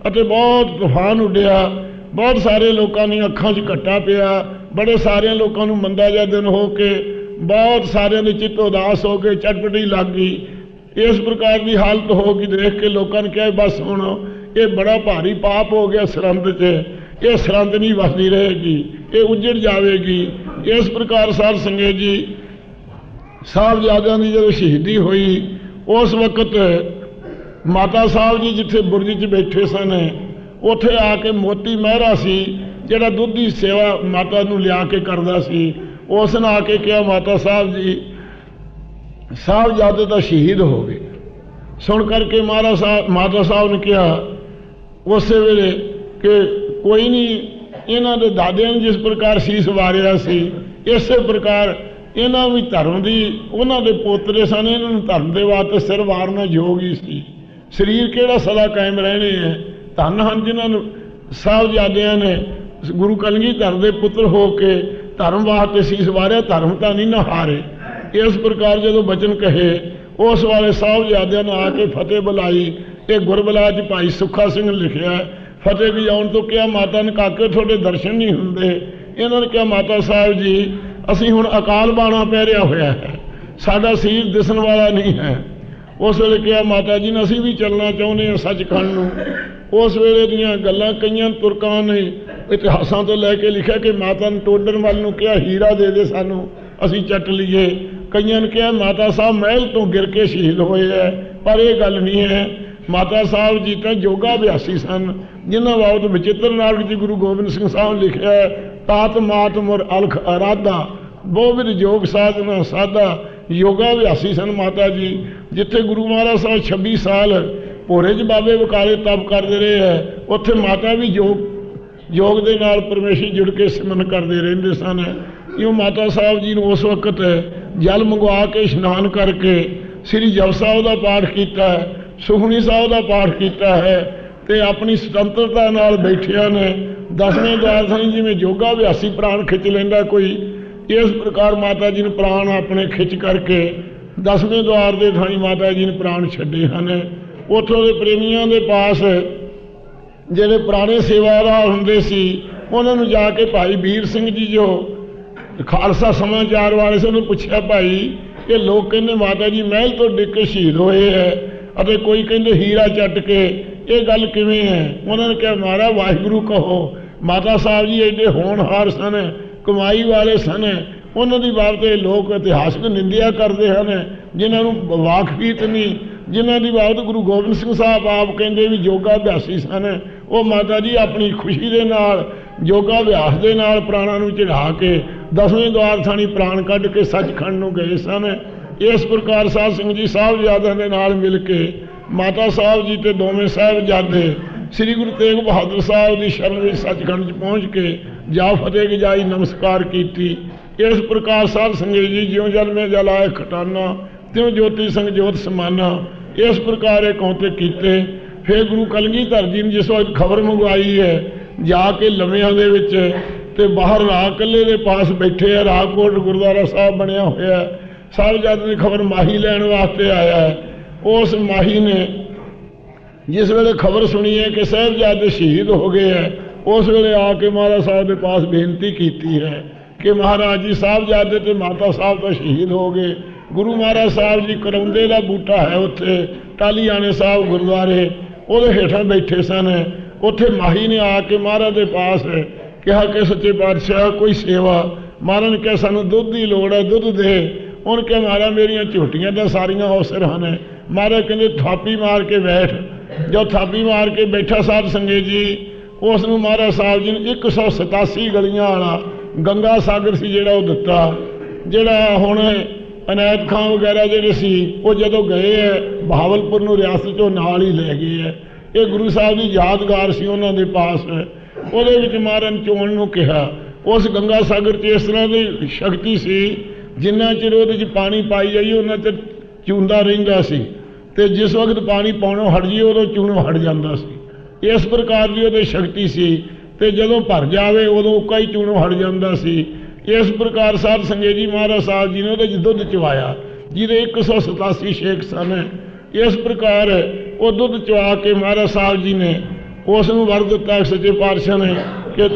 ਅਤੇ ਬਹੁਤ ਤੂਫਾਨ ਉੱਡਿਆ। ਬਹੁਤ ਸਾਰੇ ਲੋਕਾਂ ਦੀਆਂ ਅੱਖਾਂ 'ਚ ਘੱਟਾ ਪਿਆ। ਬੜੇ ਸਾਰਿਆਂ ਲੋਕਾਂ ਨੂੰ ਮੰਦਾ ਜਿਹਾ ਦਿਨ ਹੋ ਕੇ, ਬਹੁਤ ਸਾਰਿਆਂ ਦੇ ਚਿੱਤ ਉਦਾਸ ਹੋ ਕੇ ਚਟਪਟੀ ਲੱਗ ਗਈ। ਇਸ ਪ੍ਰਕਾਰ ਦੀ ਹਾਲਤ ਹੋ ਗਈ, ਦੇਖ ਕੇ ਲੋਕਾਂ ਨੇ ਕਿਹਾ ਬਸ ਹੁਣ ਇਹ ਬੜਾ ਭਾਰੀ ਪਾਪ ਹੋ ਗਿਆ ਸਰੰਦ 'ਚ। ਇਹ ਸਰੰਦ ਨਹੀਂ ਵਸਦੀ ਰਹੇਗੀ, ਇਹ ਉੱਜੜ ਜਾਵੇਗੀ। ਇਸ ਪ੍ਰਕਾਰ ਸਾਧ ਸੰਗਤ ਜੀ, ਸਾਹਿਬਜ਼ਾਦਿਆਂ ਦੀ ਜਦੋਂ ਸ਼ਹੀਦੀ ਹੋਈ, ਉਸ ਵਕਤ ਮਾਤਾ ਸਾਹਿਬ ਜੀ ਜਿੱਥੇ ਬੁਰਜ 'ਚ ਬੈਠੇ ਸਨ, ਉੱਥੇ ਆ ਕੇ ਮੋਤੀ ਮਹਿਰਾ ਸੀ, ਜਿਹੜਾ ਦੁੱਧ ਦੀ ਸੇਵਾ ਮਾਤਾ ਨੂੰ ਲਿਆ ਕੇ ਕਰਦਾ ਸੀ। ਉਸ ਨੇ ਆ ਕੇ ਕਿਹਾ, ਮਾਤਾ ਸਾਹਿਬ ਜੀ, ਸਾਹਿਬਜ਼ਾਦੇ ਤਾਂ ਸ਼ਹੀਦ ਹੋ ਗਏ। ਸੁਣ ਕਰਕੇ ਮਹਾਰਾਜ ਸਾਹਿਬ ਮਾਤਾ ਸਾਹਿਬ ਨੇ ਕਿਹਾ, ਉਸੇ ਵੇਲੇ ਕਿ ਕੋਈ ਨਹੀਂ, ਇਹਨਾਂ ਦੇ ਦਾਦਿਆਂ ਨੇ ਜਿਸ ਪ੍ਰਕਾਰ ਸੀਸ ਵਾਰਿਆ ਸੀ, ਇਸੇ ਪ੍ਰਕਾਰ ਇਹਨਾਂ ਵੀ ਧਰਮ ਦੀ, ਉਹਨਾਂ ਦੇ ਪੋਤਰੇ ਸਨ, ਇਹਨਾਂ ਨੂੰ ਧਰਮ ਦੇ ਵਾਸਤੇ ਸਿਰ ਵਾਰਨਾ ਯੋਗ ਹੀ ਸੀ। ਸਰੀਰ ਕਿਹੜਾ ਸਦਾ ਕਾਇਮ ਰਹਿਣੇ ਹੈ? ਧੰਨ ਹਨ ਜਿਨ੍ਹਾਂ ਨੂੰ ਸਾਹਿਬਜ਼ਾਦਿਆਂ ਨੇ ਗੁਰੂ ਕਲਗੀਧਰ ਦੇ ਪੁੱਤਰ ਹੋ ਕੇ ਧਰਮ ਵਾਸਤੇ ਸੀਸ ਵਾਰਿਆ, ਧਰਮ ਤਾਂ ਨਹੀਂ ਨਹਾਰੇ ਇਸ ਪ੍ਰਕਾਰ ਜਦੋਂ ਬਚਨ ਕਹੇ, ਉਸ ਵਾਲੇ ਸਾਹਿਬਜ਼ਾਦਿਆਂ ਨੇ ਆ ਕੇ ਫਤਿਹ ਬੁਲਾਈ, ਇਹ ਗੁਰਬਲਾ ਚ ਭਾਈ ਸੁੱਖਾ ਸਿੰਘ ਲਿਖਿਆ ਫਤਿਹ ਵੀ ਆਉਣ ਤੋਂ ਕਿਹਾ ਮਾਤਾ ਨੇ, ਕਾਕੇ ਤੁਹਾਡੇ ਦਰਸ਼ਨ ਨਹੀਂ ਹੁੰਦੇ। ਇਹਨਾਂ ਨੇ ਕਿਹਾ, ਮਾਤਾ ਸਾਹਿਬ ਜੀ, ਅਸੀਂ ਹੁਣ ਅਕਾਲ ਬਾਣਾ ਪਹਿਰਿਆ ਹੋਇਆ ਹੈ। ਸਾਡਾ ਸੀਰ ਦਿਸਣ ਵਾਲਾ ਨਹੀਂ ਹੈ। ਉਸ ਵੇਲੇ ਕਿਹਾ, ਮਾਤਾ ਜੀ ਨੇ ਅਸੀਂ ਵੀ ਚੱਲਣਾ ਚਾਹੁੰਦੇ ਹਾਂ ਸੱਚਖੰਡ ਨੂੰ। ਉਸ ਵੇਲੇ ਦੀਆਂ ਗੱਲਾਂ ਕਈਆਂ ਤੁਰਕਾਂ ਨੇ ਇਤਿਹਾਸਾਂ ਤੋਂ ਲੈ ਕੇ ਲਿਖਿਆ ਕਿ ਮਾਤਾ ਨੇ ਟੋਡਰ ਵੱਲ ਨੂੰ ਕਿਹਾ, ਹੀਰਾ ਦੇ ਦੇ ਸਾਨੂੰ, ਅਸੀਂ ਚੱਟ ਲਈਏ। ਕਈਆਂ ਨੇ ਕਿਹਾ, ਮਾਤਾ ਸਾਹਿਬ ਮਹਿਲ ਤੋਂ ਗਿਰ ਕੇ ਸ਼ਹੀਦ ਹੋਏ ਹੈ, ਪਰ ਇਹ ਗੱਲ ਨਹੀਂ ਹੈ। ਮਾਤਾ ਸਾਹਿਬ ਜੀ ਤਾਂ ਯੋਗਾ ਅਭਿਆਸੀ ਸਨ। ਜਿਨ੍ਹਾਂ ਬਾਬਤ ਵਿਚਿੱਤਰ ਨਾਟਕ ਜੀ ਗੁਰੂ ਗੋਬਿੰਦ ਸਿੰਘ ਸਾਹਿਬ ਲਿਖਿਆ ਹੈ, ਤਾਤ ਮਾਤ ਮੁਰ ਅਲਖ ਅਰਾਧਾ। ਬਹੁਵਿਧ ਯੋਗ ਸਾਧਨਾ ਸਾਧਾ ਯੋਗਾ ਅਭਿਆਸੀ ਸਨ ਮਾਤਾ ਜੀ ਜਿੱਥੇ ਗੁਰੂ ਮਹਾਰਾਜ ਸਾਹਿਬ 26 ਸਾਲ ਭੋਰੇ 'ਚ ਬਾਬੇ ਬਕਾਲੇ ਤਪ ਕਰਦੇ ਰਹੇ ਹੈ ਉੱਥੇ ਮਾਤਾ ਵੀ ਯੋਗ ਯੋਗ ਦੇ ਨਾਲ ਪਰਮੇਸ਼ਰ ਜੁੜ ਕੇ ਸਿਮਰਨ ਕਰਦੇ ਰਹਿੰਦੇ ਸਨ। ਇਉਂ ਮਾਤਾ ਸਾਹਿਬ ਜੀ ਨੂੰ ਉਸ ਵਕਤ ਜਲ ਮੰਗਵਾ ਕੇ ਇਸ਼ਨਾਨ ਕਰਕੇ ਸ੍ਰੀ ਜਪ ਸਾਹਿਬ ਦਾ ਪਾਠ ਕੀਤਾ ਹੈ ਸੁਖਣੀ ਸਾਹਿਬ ਦਾ ਪਾਠ ਕੀਤਾ ਹੈ ਤੇ ਆਪਣੀ ਸੁਤੰਤਰਤਾ ਨਾਲ ਬੈਠਿਆਂ ਨੇ ਦਸਵੇਂ ਦਵਾਰ ਸਾਈਂ ਜਿਵੇਂ ਯੋਗਾ ਅਭਿਆਸੀ ਪ੍ਰਾਣ ਖਿੱਚ ਲੈਂਦਾ ਕੋਈ, ਇਸ ਪ੍ਰਕਾਰ ਮਾਤਾ ਜੀ ਨੇ ਪ੍ਰਾਣ ਆਪਣੇ ਖਿੱਚ ਕਰਕੇ ਦਸਵੇਂ ਦਵਾਰ ਦੇ ਥਾਈ ਮਾਤਾ ਜੀ ਨੇ ਪ੍ਰਾਣ ਛੱਡੇ ਹਨ। ਉੱਥੋਂ ਦੇ ਪ੍ਰੇਮੀਆਂ ਦੇ ਪਾਸ ਜਿਹੜੇ ਪੁਰਾਣੇ ਸੇਵਾਦਾਰ ਹੁੰਦੇ ਸੀ, ਉਹਨਾਂ ਨੂੰ ਜਾ ਕੇ ਭਾਈ ਵੀਰ ਸਿੰਘ ਜੀ ਜੋ ਖਾਲਸਾ ਸਮਾਚਾਰ ਵਾਲੇ ਸੀ, ਉਹਨੂੰ ਪੁੱਛਿਆ, ਭਾਈ, ਇਹ ਲੋਕ ਕਹਿੰਦੇ ਮਾਤਾ ਜੀ ਮਹਿਲ ਤੋਂ ਡਿੱਗ ਕੇ ਸ਼ਹੀਦ ਹੋਏ ਹੈ ਅਤੇ ਕੋਈ ਕਹਿੰਦੇ ਹੀਰਾ ਚੱਟ ਕੇ ਇਹ ਗੱਲ ਕਿਵੇਂ ਹੈ? ਉਹਨਾਂ ਨੇ ਕਿਹਾ ਮਾਰਾ ਵਾਹਿਗੁਰੂ ਕਹੋ, ਮਾਤਾ ਸਾਹਿਬ ਜੀ ਐਡੇ ਹੋਣਹਾਰ ਸਨ, ਕਮਾਈ ਵਾਲੇ ਸਨ। ਉਹਨਾਂ ਦੀ ਬਾਬਤ ਇਹ ਲੋਕ ਇਤਿਹਾਸਕ ਨਿੰਦਿਆ ਕਰਦੇ ਹਨ, ਜਿਨ੍ਹਾਂ ਨੂੰ ਵਾਕਫੀਤ ਨਹੀਂ ਜਿਨ੍ਹਾਂ ਦੀ ਬਾਬਤ ਗੁਰੂ ਗੋਬਿੰਦ ਸਿੰਘ ਸਾਹਿਬ ਆਪ ਕਹਿੰਦੇ ਵੀ ਯੋਗਾ ਅਭਿਆਸੀ ਸਨ, ਉਹ ਮਾਤਾ ਜੀ ਆਪਣੀ ਖੁਸ਼ੀ ਦੇ ਨਾਲ ਯੋਗਾ ਅਭਿਆਸ ਦੇ ਨਾਲ ਪ੍ਰਾਣਾਂ ਨੂੰ ਚੜਾ ਕੇ ਦਸਵੇਂ ਦਵਾਰ ਥਾਣੀ ਪ੍ਰਾਣ ਕੱਢ ਕੇ ਸੱਚਖੰਡ ਨੂੰ ਗਏ ਸਨ। ਇਸ ਪ੍ਰਕਾਰ ਸਾਧ ਸਿੰਘ ਜੀ ਸਾਹਿਬਜ਼ਾਦਿਆਂ ਦੇ ਨਾਲ ਮਿਲ ਕੇ ਮਾਤਾ ਸਾਹਿਬ ਜੀ ਤੇ ਦੋਵੇਂ ਸਾਹਿਬਜ਼ਾਦੇ ਸ੍ਰੀ ਗੁਰੂ ਤੇਗ ਬਹਾਦਰ ਸਾਹਿਬ ਦੀ ਸ਼ਰਨ ਵਿੱਚ ਸੱਚਖੰਡ 'ਚ ਪਹੁੰਚ ਕੇ ਜਾ ਫਤਿਹ ਗਜਾਈ, ਨਮਸਕਾਰ ਕੀਤੀ। ਇਸ ਪ੍ਰਕਾਰ ਸਾਧ ਸੰਗਤ ਜੀ ਜਿਉਂ ਜਲ ਮੇ ਜਲ ਆਏ ਖਟਾਨਾ, ਤਿਉ ਜੋਤੀ ਸੰਗ ਜੋਤ ਸਮਾਨਾ, ਇਸ ਪ੍ਰਕਾਰ ਇਹ ਕੌਂਤੇ ਕੀਤੇ। ਫਿਰ ਗੁਰੂ ਕਲਗੀਧਰ ਜੀ ਨੇ ਜਿਸ ਵਕਤ ਖਬਰ ਮੰਗਵਾਈ ਹੈ, ਜਾ ਕੇ ਲੰਮਿਆਂ ਦੇ ਵਿੱਚ ਤੇ ਬਾਹਰ ਰਾਹ ਕੱਲੇ ਦੇ ਪਾਸ ਬੈਠੇ ਆ ਰਾਹਕੋਟ ਗੁਰਦੁਆਰਾ ਸਾਹਿਬ ਬਣਿਆ ਹੋਇਆ। ਹੈ। ਸਾਹਿਬਜ਼ਾਦੇ ਦੀ ਖਬਰ ਮਾਹੀ ਲੈਣ ਵਾਸਤੇ ਆਇਆ। ਹੈ ਉਸ ਮਾਹੀ ਨੇ ਜਿਸ ਵੇਲੇ ਖਬਰ ਸੁਣੀ ਹੈ ਕਿ ਸਾਹਿਬਜ਼ਾਦੇ ਸ਼ਹੀਦ ਹੋ ਗਏ ਹੈ, ਉਸ ਵੇਲੇ ਆ ਕੇ ਮਹਾਰਾਜ ਸਾਹਿਬ ਦੇ ਪਾਸ ਬੇਨਤੀ ਕੀਤੀ ਹੈ ਕਿ ਮਹਾਰਾਜ ਜੀ, ਸਾਹਿਬਜ਼ਾਦੇ ਤੇ ਮਾਤਾ ਸਾਹਿਬ ਤਾਂ ਸ਼ਹੀਦ ਹੋ ਗਏ। ਗੁਰੂ ਮਹਾਰਾਜ ਸਾਹਿਬ ਜੀ ਕਰੌਂਦੇ ਦਾ ਬੂਟਾ ਹੈ ਉੱਥੇ ਟਾਲੀਆਣੇ ਸਾਹਿਬ ਗੁਰਦੁਆਰੇ, ਉਹਦੇ ਹੇਠਾਂ ਬੈਠੇ ਸਨ। ਉੱਥੇ ਮਾਹੀ ਨੇ ਆ ਕੇ ਮਹਾਰਾਜ ਦੇ ਪਾਸ ਕਿਹਾ ਕਿ ਸੱਚੇ ਪਾਤਸ਼ਾਹ, ਕੋਈ ਸੇਵਾ ਮਹਾਰਾਜ ਨੇ ਕਿਹਾ ਸਾਨੂੰ ਦੁੱਧ ਦੀ ਲੋੜ ਹੈ, ਦੁੱਧ ਦੇ। ਉਹਨੇ ਕਿਹਾ, ਮਹਾਰਾਜ, ਮੇਰੀਆਂ ਝੋਟੀਆਂ ਤਾਂ ਸਾਰੀਆਂ ਅਵਸਰ ਹਨ। ਮਹਾਰਾਜ ਕਹਿੰਦੇ, ਥਾਪੀ ਮਾਰ ਕੇ ਬੈਠ। ਜੋ ਥਾਪੀ ਮਾਰ ਕੇ ਬੈਠਾ ਸਾਹਿਬ ਸੰਗਤ ਜੀ ਉਸ ਨੂੰ ਮਹਾਰਾਜ ਸਾਹਿਬ ਜੀ ਨੇ 187 ਗਲੀਆਂ ਵਾਲਾ ਗੰਗਾ ਸਾਗਰ ਸੀ ਜਿਹੜਾ ਉਹ ਦਿੱਤਾ। ਜਿਹੜਾ ਹੁਣ ਅਨਾਇਤ ਖਾਨ ਵਗੈਰਾ ਜਿਹੜੇ ਸੀ, ਉਹ ਜਦੋਂ ਗਏ ਹੈ, ਬਹਾਵਲਪੁਰ ਨੂੰ ਰਿਆਸਤ ਚੋਂ ਨਾਲ ਹੀ ਲੈ ਗਏ ਹੈ। ਇਹ ਗੁਰੂ ਸਾਹਿਬ ਦੀ ਯਾਦਗਾਰ ਸੀ ਉਹਨਾਂ ਦੇ ਪਾਸ। ਉਹਦੇ ਵਿੱਚ ਮਹਾਰਾਜ ਨੇ ਚੋਣ ਨੂੰ ਕਿਹਾ। ਉਸ ਗੰਗਾ ਸਾਗਰ 'ਚ ਇਸ ਤਰ੍ਹਾਂ ਦੀ ਸ਼ਕਤੀ ਸੀ, ਜਿੰਨਾ ਚਿਰ ਉਹਦੇ 'ਚ ਪਾਣੀ ਪਾਈ ਜਾਈ, ਉਹਨਾਂ ਚਿਰ ਚੂੰਦਾ ਰਹਿੰਦਾ ਸੀ ਤੇ ਜਿਸ ਵਕਤ ਪਾਣੀ ਪਾਉਣੋਂ ਹਟ ਜੀ ਉਦੋਂ ਚੂਣੋਂ ਹਟ ਜਾਂਦਾ ਸੀ। ਇਸ ਪ੍ਰਕਾਰ ਦੀ ਉਹਦੇ ਸ਼ਕਤੀ ਸੀ ਤੇ ਜਦੋਂ ਭਰ ਜਾਵੇ, ਉਦੋਂ ਉੱਕਾ ਹੀ ਚੂਣੋਂ ਹਟ ਜਾਂਦਾ ਸੀ। ਇਸ ਪ੍ਰਕਾਰ ਸਾਧ ਸੰਗਤ ਜੀ ਮਹਾਰਾਜ ਸਾਹਿਬ ਜੀ ਨੇ ਉਹਦੇ 'ਚ ਦੁੱਧ ਚਵਾਇਆ, ਜਿਹਦੇ 187 ਸ਼ੇਖ ਸਨ। ਇਸ ਪ੍ਰਕਾਰ ਉਹ ਦੁੱਧ ਚਵਾ ਕੇ ਮਹਾਰਾਜ ਸਾਹਿਬ ਜੀ ਨੇ ਉਸ ਨੂੰ ਵਰ ਦਿੱਤਾ ਸੱਚੇ ਪਾਤਸ਼ਾਹ ਨੇ ਕਿ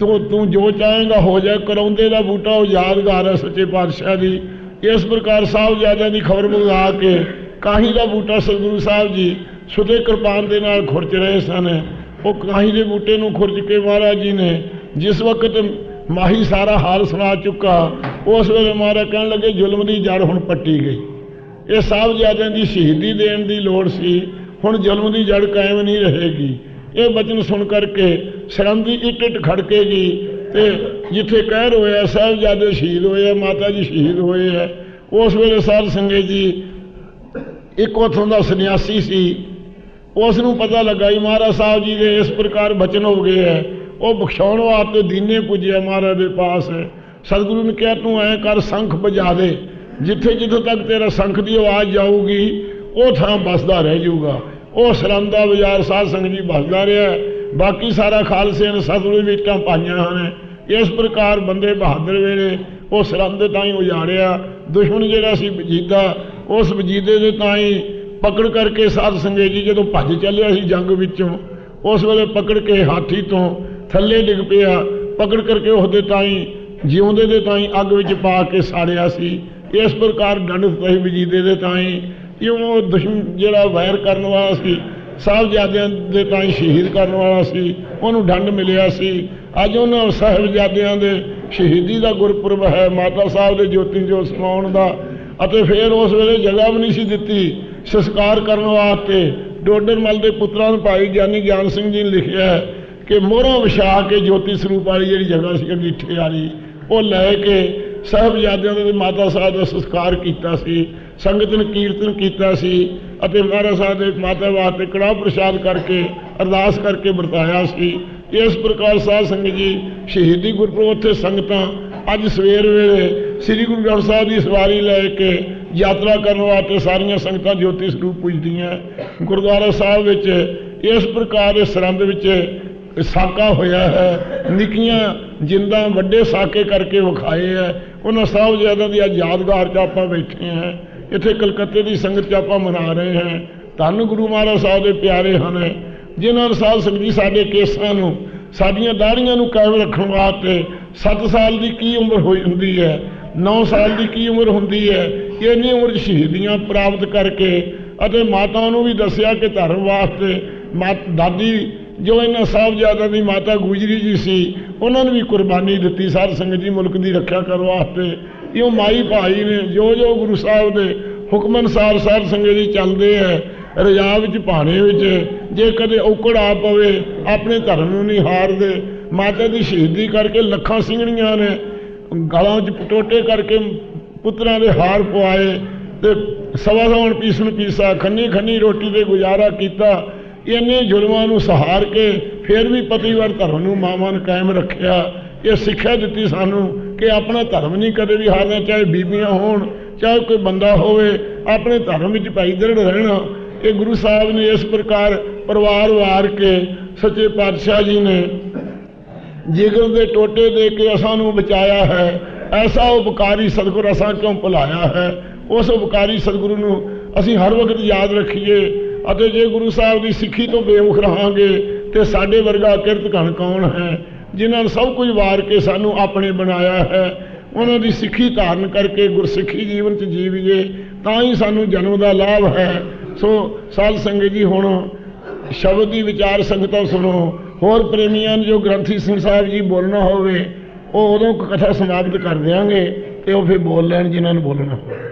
ਤੂੰ ਤੂੰ ਜੋ ਚਾਹੇਗਾ ਹੋ ਜਾਏ ਕਰਾਉਂਦੇ ਦਾ ਬੂਟਾ ਉਹ ਯਾਦਗਾਰ ਹੈ ਸੱਚੇ ਪਾਤਸ਼ਾਹ ਦੀ। ਇਸ ਪ੍ਰਕਾਰ ਸਾਹਿਬਜ਼ਾਦਿਆਂ ਦੀ ਖਬਰ ਮੰਗਾ ਕੇ ਕਾਹੀ ਦਾ ਬੂਟਾ ਸਤਿਗੁਰੂ ਸਾਹਿਬ ਜੀ ਸੁਤੇ ਕਿਰਪਾਨ ਦੇ ਨਾਲ ਖੁਰਚ ਰਹੇ ਸਨ। ਉਹ ਕਾਹੀ ਦੇ ਬੂਟੇ ਨੂੰ ਖੁਰਚ ਕੇ ਮਹਾਰਾਜ ਜੀ ਨੇ ਜਿਸ ਵਕਤ ਮਾਹੀ ਸਾਰਾ ਹਾਲ ਸੁਣਾ ਚੁੱਕਾ, ਉਸ ਵੇਲੇ ਮਹਾਰਾਜ ਕਹਿਣ ਲੱਗੇ, ਜ਼ੁਲਮ ਦੀ ਜੜ ਹੁਣ ਪੱਟੀ ਗਈ। ਇਹ ਸਾਹਿਬਜ਼ਾਦਿਆਂ ਦੀ ਸ਼ਹੀਦੀ ਦੇਣ ਦੀ ਲੋੜ ਸੀ। ਹੁਣ ਜ਼ੁਲਮ ਦੀ ਜੜ ਕਾਇਮ ਨਹੀਂ ਰਹੇਗੀ। ਇਹ ਬਚਨ ਸੁਣ ਕਰਕੇ ਸਰਮ ਦੀ ਇੱਟ ਇੱਟ ਖੜਕੇਗੀ। ਤੇ ਜਿੱਥੇ ਕਹਿਰ ਹੋਇਆ, ਸਾਹਿਬਜ਼ਾਦੇ ਸ਼ਹੀਦ ਹੋਏ ਆ ਮਾਤਾ ਜੀ ਸ਼ਹੀਦ ਹੋਏ ਆ। ਉਸ ਵੇਲੇ ਸਾਧ ਸੰਗਤ ਜੀ ਇੱਕ ਉਥੋਂ ਦਾ ਸੰਨਿਆਸੀ ਸੀ। ਉਸ ਨੂੰ ਪਤਾ ਲੱਗਾ ਜੀ ਮਹਾਰਾਜ ਸਾਹਿਬ ਜੀ ਦੇ ਇਸ ਪ੍ਰਕਾਰ ਬਚਨ ਹੋ ਗਏ ਹੈ ਉਹ ਬਖਸ਼ਾਉਣ ਵਾਸਤੇ ਦੀਨੇ ਪੁੱਜਿਆ ਮਹਾਰਾਜ ਦੇ ਪਾਸ। ਸਤਿਗੁਰੂ ਨੇ ਕਿਹਾ, ਤੂੰ ਐ ਕਰ, ਸੰਖ ਵਜਾ ਦੇ। ਜਿੱਥੇ ਜਿੱਥੋਂ ਤੱਕ ਤੇਰਾ ਸੰਖ ਦੀ ਆਵਾਜ਼ ਜਾਊਗੀ, ਉਹ ਥਾਂ ਬਸਦਾ ਰਹਿ ਜਾਊਗਾ। ਉਹ ਸਰੰਦਾ ਬਾਜ਼ਾਰ ਸਾਧ ਸੰਗਤ ਜੀ ਬਸਦਾ ਰਿਹਾ। ਬਾਕੀ ਸਾਰਾ ਖਾਲਸੇ ਨੇ ਸਤਿਗੁਰੂ ਦੀ ਇੱਟਾਂ ਪਾਈਆਂ ਹਨ। ਇਸ ਪ੍ਰਕਾਰ ਬੰਦੇ ਬਹਾਦਰ ਵੇਲੇ ਉਹ ਸਰੰਦੇ ਤਾਂ ਹੀ ਉਜਾੜਿਆ, ਦੁਸ਼ਮਣ ਜਿਹੜਾ ਸੀ ਵਜੀਦਾ, ਉਸ ਵਜੀਦੇ ਦੇ ਤਾਂ ਹੀ ਪਕੜ ਕਰਕੇ ਸਾਧ ਸੰਗਤ ਜੀ ਜਦੋਂ ਭੱਜ ਚੱਲਿਆ ਸੀ ਜੰਗ ਵਿੱਚੋਂ, ਉਸ ਵੇਲੇ ਪਕੜ ਕੇ ਹਾਥੀ ਤੋਂ ਥੱਲੇ ਡਿੱਗ ਪਿਆ, ਪਕੜ ਕਰਕੇ ਉਹਦੇ ਤਾਈ ਜਿਉਂਦੇ ਦੇ ਤਾਈ ਅੱਗ ਵਿੱਚ ਪਾ ਕੇ ਸਾੜਿਆ ਸੀ। ਇਸ ਪ੍ਰਕਾਰ ਡੰਡ ਸਹੀ ਵਜੀਦੇ ਦੇ ਤਾਈ। ਇਉਂ ਉਹ ਦੁਸ਼ਮਣ ਜਿਹੜਾ ਵੈਰ ਕਰਨ ਵਾਲਾ ਸੀ, ਸਾਹਿਬਜ਼ਾਦਿਆਂ ਦੇ ਤਾਈ ਸ਼ਹੀਦ ਕਰਨ ਵਾਲਾ ਸੀ, ਉਹਨੂੰ ਡੰਡ ਮਿਲਿਆ ਸੀ। ਅੱਜ ਉਹਨਾਂ ਸਾਹਿਬਜ਼ਾਦਿਆਂ ਦੇ ਸ਼ਹੀਦੀ ਦਾ ਗੁਰਪੁਰਬ ਹੈ, ਮਾਤਾ ਸਾਹਿਬ ਦੇ ਜੋਤੀ ਜੋਤ ਸਮਾਉਣ ਦਾ। ਅਤੇ ਫਿਰ ਉਸ ਵੇਲੇ ਜਗ੍ਹਾ ਵੀ ਨਹੀਂ ਸੀ ਦਿੱਤੀ। ਸੰਸਕਾਰ ਕਰਨ ਵਾਸਤੇ ਡੋਡਰ ਮਲ ਦੇ ਪੁੱਤਰਾਂ ਨੂੰ ਭਾਈ ਗਿਆਨੀ ਗਿਆਨ ਸਿੰਘ ਜੀ ਨੇ ਲਿਖਿਆ ਹੈ ਕਿ ਮੋਹਰਾਂ ਵਿਛਾ ਕੇ ਜੋਤੀ ਸਰੂਪ ਵਾਲੀ ਜਿਹੜੀ ਜਗ੍ਹਾ ਸੀ ਅੰਗੀਠੇ ਵਾਲੀ ਉਹ ਲੈ ਕੇ ਸਾਹਿਬਜ਼ਾਦਿਆਂ ਦੇ ਮਾਤਾ ਸਾਹਿਬ ਦਾ ਸੰਸਕਾਰ ਕੀਤਾ ਸੀ, ਸੰਗਤ ਨੇ ਕੀਰਤਨ ਕੀਤਾ ਸੀ ਅਤੇ ਮਹਾਰਾਜ ਸਾਹਿਬ ਦੇ ਮਾਤਾ ਵਾਸਤੇ ਕੜਾਹ ਪ੍ਰਸ਼ਾਦ ਕਰਕੇ ਅਰਦਾਸ ਕਰਕੇ ਵਰਤਾਇਆ ਸੀ। ਇਸ ਪ੍ਰਕਾਰ ਸਾਧ ਸੰਗਤ ਜੀ ਸ਼ਹੀਦੀ ਗੁਰਪੁਰਬ ਉੱਥੇ ਸੰਗਤਾਂ ਅੱਜ ਸਵੇਰ ਵੇਲੇ ਸ੍ਰੀ ਗੁਰੂ ਗ੍ਰੰਥ ਸਾਹਿਬ ਦੀ ਸਵਾਰੀ ਲੈ ਕੇ ਯਾਤਰਾ ਕਰਨ ਵਾਸਤੇ ਸਾਰੀਆਂ ਸੰਗਤਾਂ ਜੋਤੀ ਸਰੂਪ ਪੁੱਜਦੀਆਂ। ਗੁਰਦੁਆਰਾ ਸਾਹਿਬ ਵਿੱਚ ਇਸ ਪ੍ਰਕਾਰ ਦੇ ਸਰੰਦ ਵਿੱਚ ਸਾਕਾ ਹੋਇਆ ਹੈ। ਨਿੱਕੀਆਂ ਜਿੰਦਾਂ ਵੱਡੇ ਸਾਕੇ ਕਰਕੇ ਵਿਖਾਏ ਹੈ। ਉਹਨਾਂ ਸਾਹਿਬਜ਼ਾਦਿਆਂ ਦੀ ਅੱਜ ਯਾਦਗਾਰ 'ਚ ਆਪਾਂ ਬੈਠੇ ਹਾਂ। ਇੱਥੇ ਕਲਕੱਤੇ ਦੀ ਸੰਗਤ 'ਚ ਆਪਾਂ ਮਨਾ ਰਹੇ ਹਾਂ। ਧੰਨ ਗੁਰੂ ਮਹਾਰਾਜ ਸਾਹਿਬ ਦੇ ਪਿਆਰੇ ਹਨ। ਜਿਨ੍ਹਾਂ ਨੇ ਸਿੰਘ ਜੀ ਸਾਡੇ ਕੇਸਾਂ ਨੂੰ, ਸਾਡੀਆਂ ਦਾੜੀਆਂ ਨੂੰ ਕਾਇਮ ਰੱਖਣ ਵਾਸਤੇ 7 ਸਾਲ ਦੀ ਕੀ ਉਮਰ ਹੋਈ ਹੁੰਦੀ ਹੈ 9 ਸਾਲ ਦੀ ਕੀ ਉਮਰ ਹੁੰਦੀ ਹੈ, ਇੰਨੀ ਉਮਰ ਸ਼ਹੀਦੀਆਂ ਪ੍ਰਾਪਤ ਕਰਕੇ ਅਤੇ ਮਾਤਾ ਨੂੰ ਵੀ ਦੱਸਿਆ ਕਿ ਧਰਮ ਵਾਸਤੇ ਮਾਤ, ਦਾਦੀ ਜੋ ਇਹਨਾਂ ਸਾਹਿਬਜ਼ਾਦਿਆਂ ਦੀ ਮਾਤਾ ਗੁਜਰੀ ਜੀ ਸੀ, ਉਹਨਾਂ ਨੇ ਵੀ ਕੁਰਬਾਨੀ ਦਿੱਤੀ, ਸਾਧ ਸੰਗਤ ਜੀ ਮੁਲਕ ਦੀ ਰੱਖਿਆ ਕਰਨ ਵਾਸਤੇ। ਇਉਂ ਮਾਈ ਭਾਈ ਨੇ ਜੋ ਜੋ ਗੁਰੂ ਸਾਹਿਬ ਦੇ ਹੁਕਮ ਅਨੁਸਾਰ ਸਾਧ ਸੰਗਤ ਜੀ ਚੱਲਦੇ ਹੈ ਰਜਾ ਵਿੱਚ ਭਾਣੇ ਵਿੱਚ, ਜੇ ਕਦੇ ਔਕੜ ਆ ਪਵੇ, ਆਪਣੇ ਧਰਮ ਨੂੰ ਨਹੀਂ ਹਾਰਦੇ। ਮਾਤਾ ਦੀ ਸ਼ਹੀਦੀ ਕਰਕੇ ਲੱਖਾਂ ਸਿੰਘਣੀਆਂ ਨੇ, ਗਲਾਂ 'ਚ ਪਟੋਟੇ ਕਰਕੇ ਪੁੱਤਰਾਂ ਦੇ ਹਾਰ ਪਵਾਏ ਤੇ ਸਵਾ ਸਵਣ ਪੀਸਣ ਪੀਸਾ ਖੰਨੀ ਖੰਨੀ ਰੋਟੀ ਤੇ ਗੁਜ਼ਾਰਾ ਕੀਤਾ। ਇਹਨੇ ਜ਼ੁਲਮਾਂ ਨੂੰ ਸਹਾਰ ਕੇ ਫਿਰ ਵੀ ਪਤੀਵਰ ਧਰਮ ਨੂੰ ਮਾਵਾਂ ਨੇ ਕਾਇਮ ਰੱਖਿਆ। ਇਹ ਸਿੱਖਿਆ ਦਿੱਤੀ ਸਾਨੂੰ ਕਿ ਆਪਣਾ ਧਰਮ ਨਹੀਂ ਕਦੇ ਵੀ ਹਾਰਨਾ, ਚਾਹੇ ਬੀਬੀਆਂ ਹੋਣ, ਚਾਹੇ ਕੋਈ ਬੰਦਾ ਹੋਵੇ, ਆਪਣੇ ਧਰਮ ਵਿੱਚ ਭਾਈ ਦ੍ਰਿੜ ਰਹਿਣਾ। ਇਹ ਗੁਰੂ ਸਾਹਿਬ ਨੇ ਇਸ ਪ੍ਰਕਾਰ ਪਰਿਵਾਰ ਵਾਰ ਕੇ ਸੱਚੇ ਪਾਤਸ਼ਾਹ ਜੀ ਨੇ ਜਿਗਰ ਦੇ ਟੋਟੇ ਦੇ ਕੇ ਅਸਾਂ ਨੂੰ ਬਚਾਇਆ ਹੈ, ਐਸਾ ਉਪਕਾਰੀ ਸਤਿਗੁਰ ਅਸਾਂ ਕਿਉਂ ਭੁਲਾਇਆ ਹੈ? ਉਸ ਉਪਕਾਰੀ ਸਤਿਗੁਰੂ ਨੂੰ ਅਸੀਂ ਹਰ ਵਕਤ ਯਾਦ ਰੱਖੀਏ ਅਤੇ ਜੇ ਗੁਰੂ ਸਾਹਿਬ ਦੀ ਸਿੱਖੀ ਤੋਂ ਬੇਮੁਖ ਰਹਾਂਗੇ, ਤੇ ਸਾਡੇ ਵਰਗਾ ਕਿਰਤ ਘਣ ਕੌਣ ਹੈ? ਜਿਨ੍ਹਾਂ ਨੇ ਸਭ ਕੁਝ ਵਾਰ ਕੇ ਸਾਨੂੰ ਆਪਣੇ ਬਣਾਇਆ ਹੈ, ਉਹਨਾਂ ਦੀ ਸਿੱਖੀ ਧਾਰਨ ਕਰਕੇ ਗੁਰਸਿੱਖੀ ਜੀਵਨ ਚ ਜੀਵੀਏ, ਤਾਂ ਹੀ ਸਾਨੂੰ ਜਨਮ ਦਾ ਲਾਭ ਹੈ। ਸੋ ਸਾਧ ਸੰਗਤ ਜੀ ਹੁਣ ਸ਼ਬਦ ਦੀ ਵਿਚਾਰ ਸੰਗਤਾਂ ਸੁਣੋ, ਹੋਰ ਪ੍ਰੇਮੀਆਂ ਨੂੰ ਜੋ ਗ੍ਰੰਥੀ ਸਿੰਘ ਸਾਹਿਬ ਜੀ ਬੋਲਣਾ ਹੋਵੇ, ਉਹ ਉਦੋਂ ਕਥਾ ਸਮਾਪਤ ਕਰ ਦਿਆਂਗੇ ਤੇ ਉਹ ਫਿਰ ਬੋਲ ਲੈਣ ਜਿਨ੍ਹਾਂ ਨੂੰ ਬੋਲਣਾ ਹੋਵੇ।